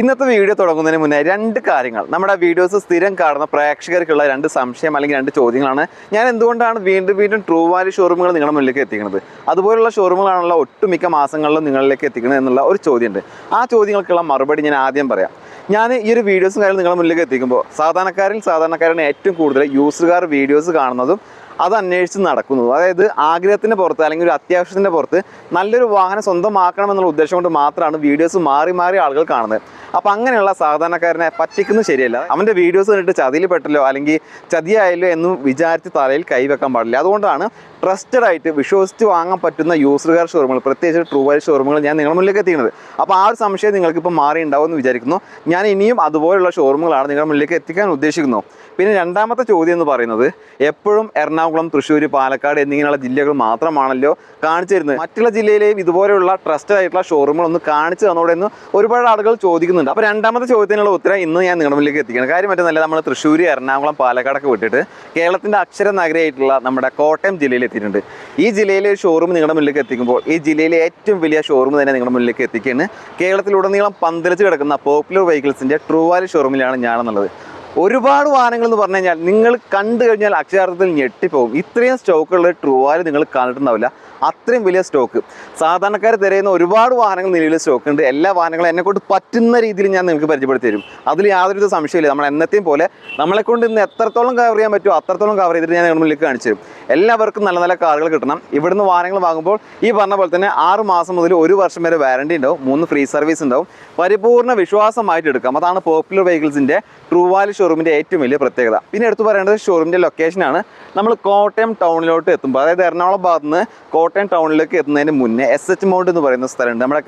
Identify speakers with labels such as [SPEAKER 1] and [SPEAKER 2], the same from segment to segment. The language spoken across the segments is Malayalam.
[SPEAKER 1] ഇന്നത്തെ വീഡിയോ തുടങ്ങുന്നതിന് മുന്നേ രണ്ട് കാര്യങ്ങൾ. നമ്മുടെ വീഡിയോസ് സ്ഥിരം കാണുന്ന പ്രേക്ഷകർക്കുള്ള രണ്ട് സംശയം അല്ലെങ്കിൽ രണ്ട് ചോദ്യങ്ങളാണ്. ഞാൻ എന്തുകൊണ്ടാണ് വീണ്ടും വീണ്ടും ട്രൂ വാല്യൂ ഷോറൂമുകൾ നിങ്ങളുടെ മുന്നിലേക്ക് എത്തിക്കുന്നത്? അതുപോലുള്ള ഷോറൂമുകളാണല്ലോ ഒട്ടുമിക്ക മാസങ്ങളിലും നിങ്ങളിലേക്ക് എത്തിക്കുന്നത് എന്നുള്ള ഒരു ചോദ്യമുണ്ട്. ആ ചോദ്യങ്ങൾക്കുള്ള മറുപടി ഞാൻ ആദ്യം പറയാം. ഞാൻ ഈ ഒരു വീഡിയോസും കാര്യം നിങ്ങളുടെ മുന്നിലേക്ക് എത്തിക്കുമ്പോൾ സാധാരണക്കാരിൽ സാധാരണക്കാരാണ് ഏറ്റവും കൂടുതൽ യൂസുകാർ വീഡിയോസ് കാണുന്നതും അത് അന്വേഷിച്ച് നടക്കുന്നത്. അതായത് ആഗ്രഹത്തിന്റെ പുറത്ത് അല്ലെങ്കിൽ ഒരു അത്യാവശ്യത്തിന്റെ പുറത്ത് നല്ലൊരു വാഹനം സ്വന്തമാക്കണം എന്നുള്ള ഉദ്ദേശം കൊണ്ട് മാത്രമാണ് വീഡിയോസ് മാറി മാറി ആളുകൾ കാണുന്നത്. അപ്പോൾ അങ്ങനെയുള്ള സാധാരണക്കാരനെ പറ്റിക്കുന്നത് ശരിയല്ല. അവന്റെ വീഡിയോസ് കണ്ടിട്ട് ചതിയിൽ പെട്ടല്ലോ അല്ലെങ്കിൽ ചതിയായല്ലോ എന്ന് വിചാരിച്ച് തലയിൽ കൈവെക്കാൻ പാടില്ല. അതുകൊണ്ടാണ് ട്രസ്റ്റഡ് ആയിട്ട് വിശ്വസിച്ച് വാങ്ങാൻ പറ്റുന്ന യൂസർകാർ ഷോറൂമുകൾ പ്രത്യേകിച്ച് ട്രൂ വാല്യൂ ഷോറൂമുകൾ ഞാൻ നിങ്ങളുടെ മുന്നിലേക്ക് എത്തിക്കുന്നത്. അപ്പോൾ ആ ഒരു സംശയം നിങ്ങൾക്ക് ഇപ്പോൾ മാറി ഉണ്ടാവും എന്ന് വിചാരിക്കുന്നു. ഞാൻ ഇനിയും അതുപോലുള്ള ഷോറൂമുകളാണ് നിങ്ങളുടെ മുന്നിലേക്ക് എത്തിക്കാൻ ഉദ്ദേശിക്കുന്നു. പിന്നെ രണ്ടാമത്തെ ചോദ്യം എന്ന് പറയുന്നത് എപ്പോഴും എറണാകുളം തൃശ്ശൂർ പാലക്കാട് എന്നിങ്ങനെയുള്ള ജില്ലകൾ മാത്രമാണല്ലോ കാണിച്ചു തരുന്നത് മറ്റുള്ള ജില്ലയിലെയും ഇതുപോലെയുള്ള ട്രസ്റ്റഡ് ആയിട്ടുള്ള ഷോറൂമുകൾ ഒന്ന് കാണിച്ചു തന്നോടെ എന്ന് ഒരുപാട് ആളുകൾ ചോദിക്കുന്നുണ്ട്. അപ്പോൾ രണ്ടാമത്തെ ചോദ്യത്തിനുള്ള ഉത്തരം ഇന്ന് ഞാൻ നിങ്ങളുടെ മുന്നിലേക്ക് എത്തിക്കണം കാര്യം മറ്റൊന്നല്ല നമ്മൾ തൃശ്ശൂർ എറണാകുളം പാലക്കാടൊക്കെ വിട്ടിട്ട് കേരളത്തിന്റെ അക്ഷര നഗരമായിട്ടുള്ള നമ്മുടെ കോട്ടയം ജില്ലയിൽ എത്തിയിട്ടുണ്ട്. ഈ ജില്ലയിലെ ഷോറൂം നിങ്ങളുടെ മുന്നിലേക്ക് എത്തിക്കുമ്പോൾ ഈ ജില്ലയിലെ ഏറ്റവും വലിയ ഷോറൂം തന്നെ നിങ്ങളുടെ മുന്നിലേക്ക് എത്തിക്കുകയാണ്. കേരളത്തിലുടനീളം പന്തലിച്ച് കിടക്കുന്ന പോപ്പുലർ വെഹിക്കിൾസിന്റെ ട്രൂവാലി ഷോറൂമിലാണ് ഞാനെന്നുള്ളത്. ഒരുപാട് വാഹനങ്ങൾ എന്ന് പറഞ്ഞു കഴിഞ്ഞാൽ നിങ്ങൾ കണ്ടു കഴിഞ്ഞാൽ അക്ഷരാർത്ഥത്തിൽ ഞെട്ടിപ്പോകും. ഇത്രയും സ്റ്റോക്കുള്ള ട്രൂവാൽ നിങ്ങൾ കണ്ടിട്ടുണ്ടാവില്ല. അത്രയും വലിയ സ്റ്റോക്ക് സാധാരണക്കാർ തിരയുന്ന ഒരുപാട് വാഹനങ്ങൾ നിലവിൽ സ്റ്റോക്ക് ഉണ്ട്. എല്ലാ വാഹനങ്ങളും എന്നെക്കൊണ്ട് പറ്റുന്ന രീതിയിൽ ഞാൻ നിങ്ങൾക്ക് പരിചയപ്പെടുത്തി തരും. അതിൽ യാതൊരു സംശയമില്ല നമ്മൾ എന്നത്തെയും പോലെ നമ്മളെ കൊണ്ട് ഇന്ന് എത്രത്തോളം കവർ ചെയ്യാൻ പറ്റുമോ അത്രത്തോളം കവർ ചെയ്തിട്ട് ഞാൻ നിങ്ങളുടെ മുന്നിലേക്ക് കാണിച്ചു തരും. എല്ലാവർക്കും നല്ല നല്ല കാറുകൾ കിട്ടണം. ഇവിടുന്ന് വാഹനങ്ങൾ വാങ്ങുമ്പോൾ ഈ പറഞ്ഞ പോലെ തന്നെ ആറ് മാസം മുതൽ ഒരു വർഷം വരെ വാറണ്ടി ഉണ്ടാവും. മൂന്ന് ഫ്രീ സർവീസ് ഉണ്ടാവും. പരിപൂർണ വിശ്വാസമായിട്ട് എടുക്കാം അതാണ് പോപ്പുലർ വെഹിക്കിൾസിന്റെ ട്രൂ വാലി ഷോറൂമിന്റെ ഏറ്റവും വലിയ പ്രത്യേകത. പിന്നെ എടുത്തു പറയേണ്ടത് ഷോറൂമിന്റെ ലൊക്കേഷനാണ് നമ്മൾ കോട്ടയം ടൗണിലോട്ട് എത്തുമ്പോൾ അതായത് എറണാകുളം ഭാഗത്ത് നിന്ന് കോട്ടയം ടൗണിലേക്ക് എത്തുന്നതിന് മുന്നേ എസ് എച്ച് മൗണ്ട് എന്ന് പറയുന്ന സ്ഥലമുണ്ട്. നമ്മുടെ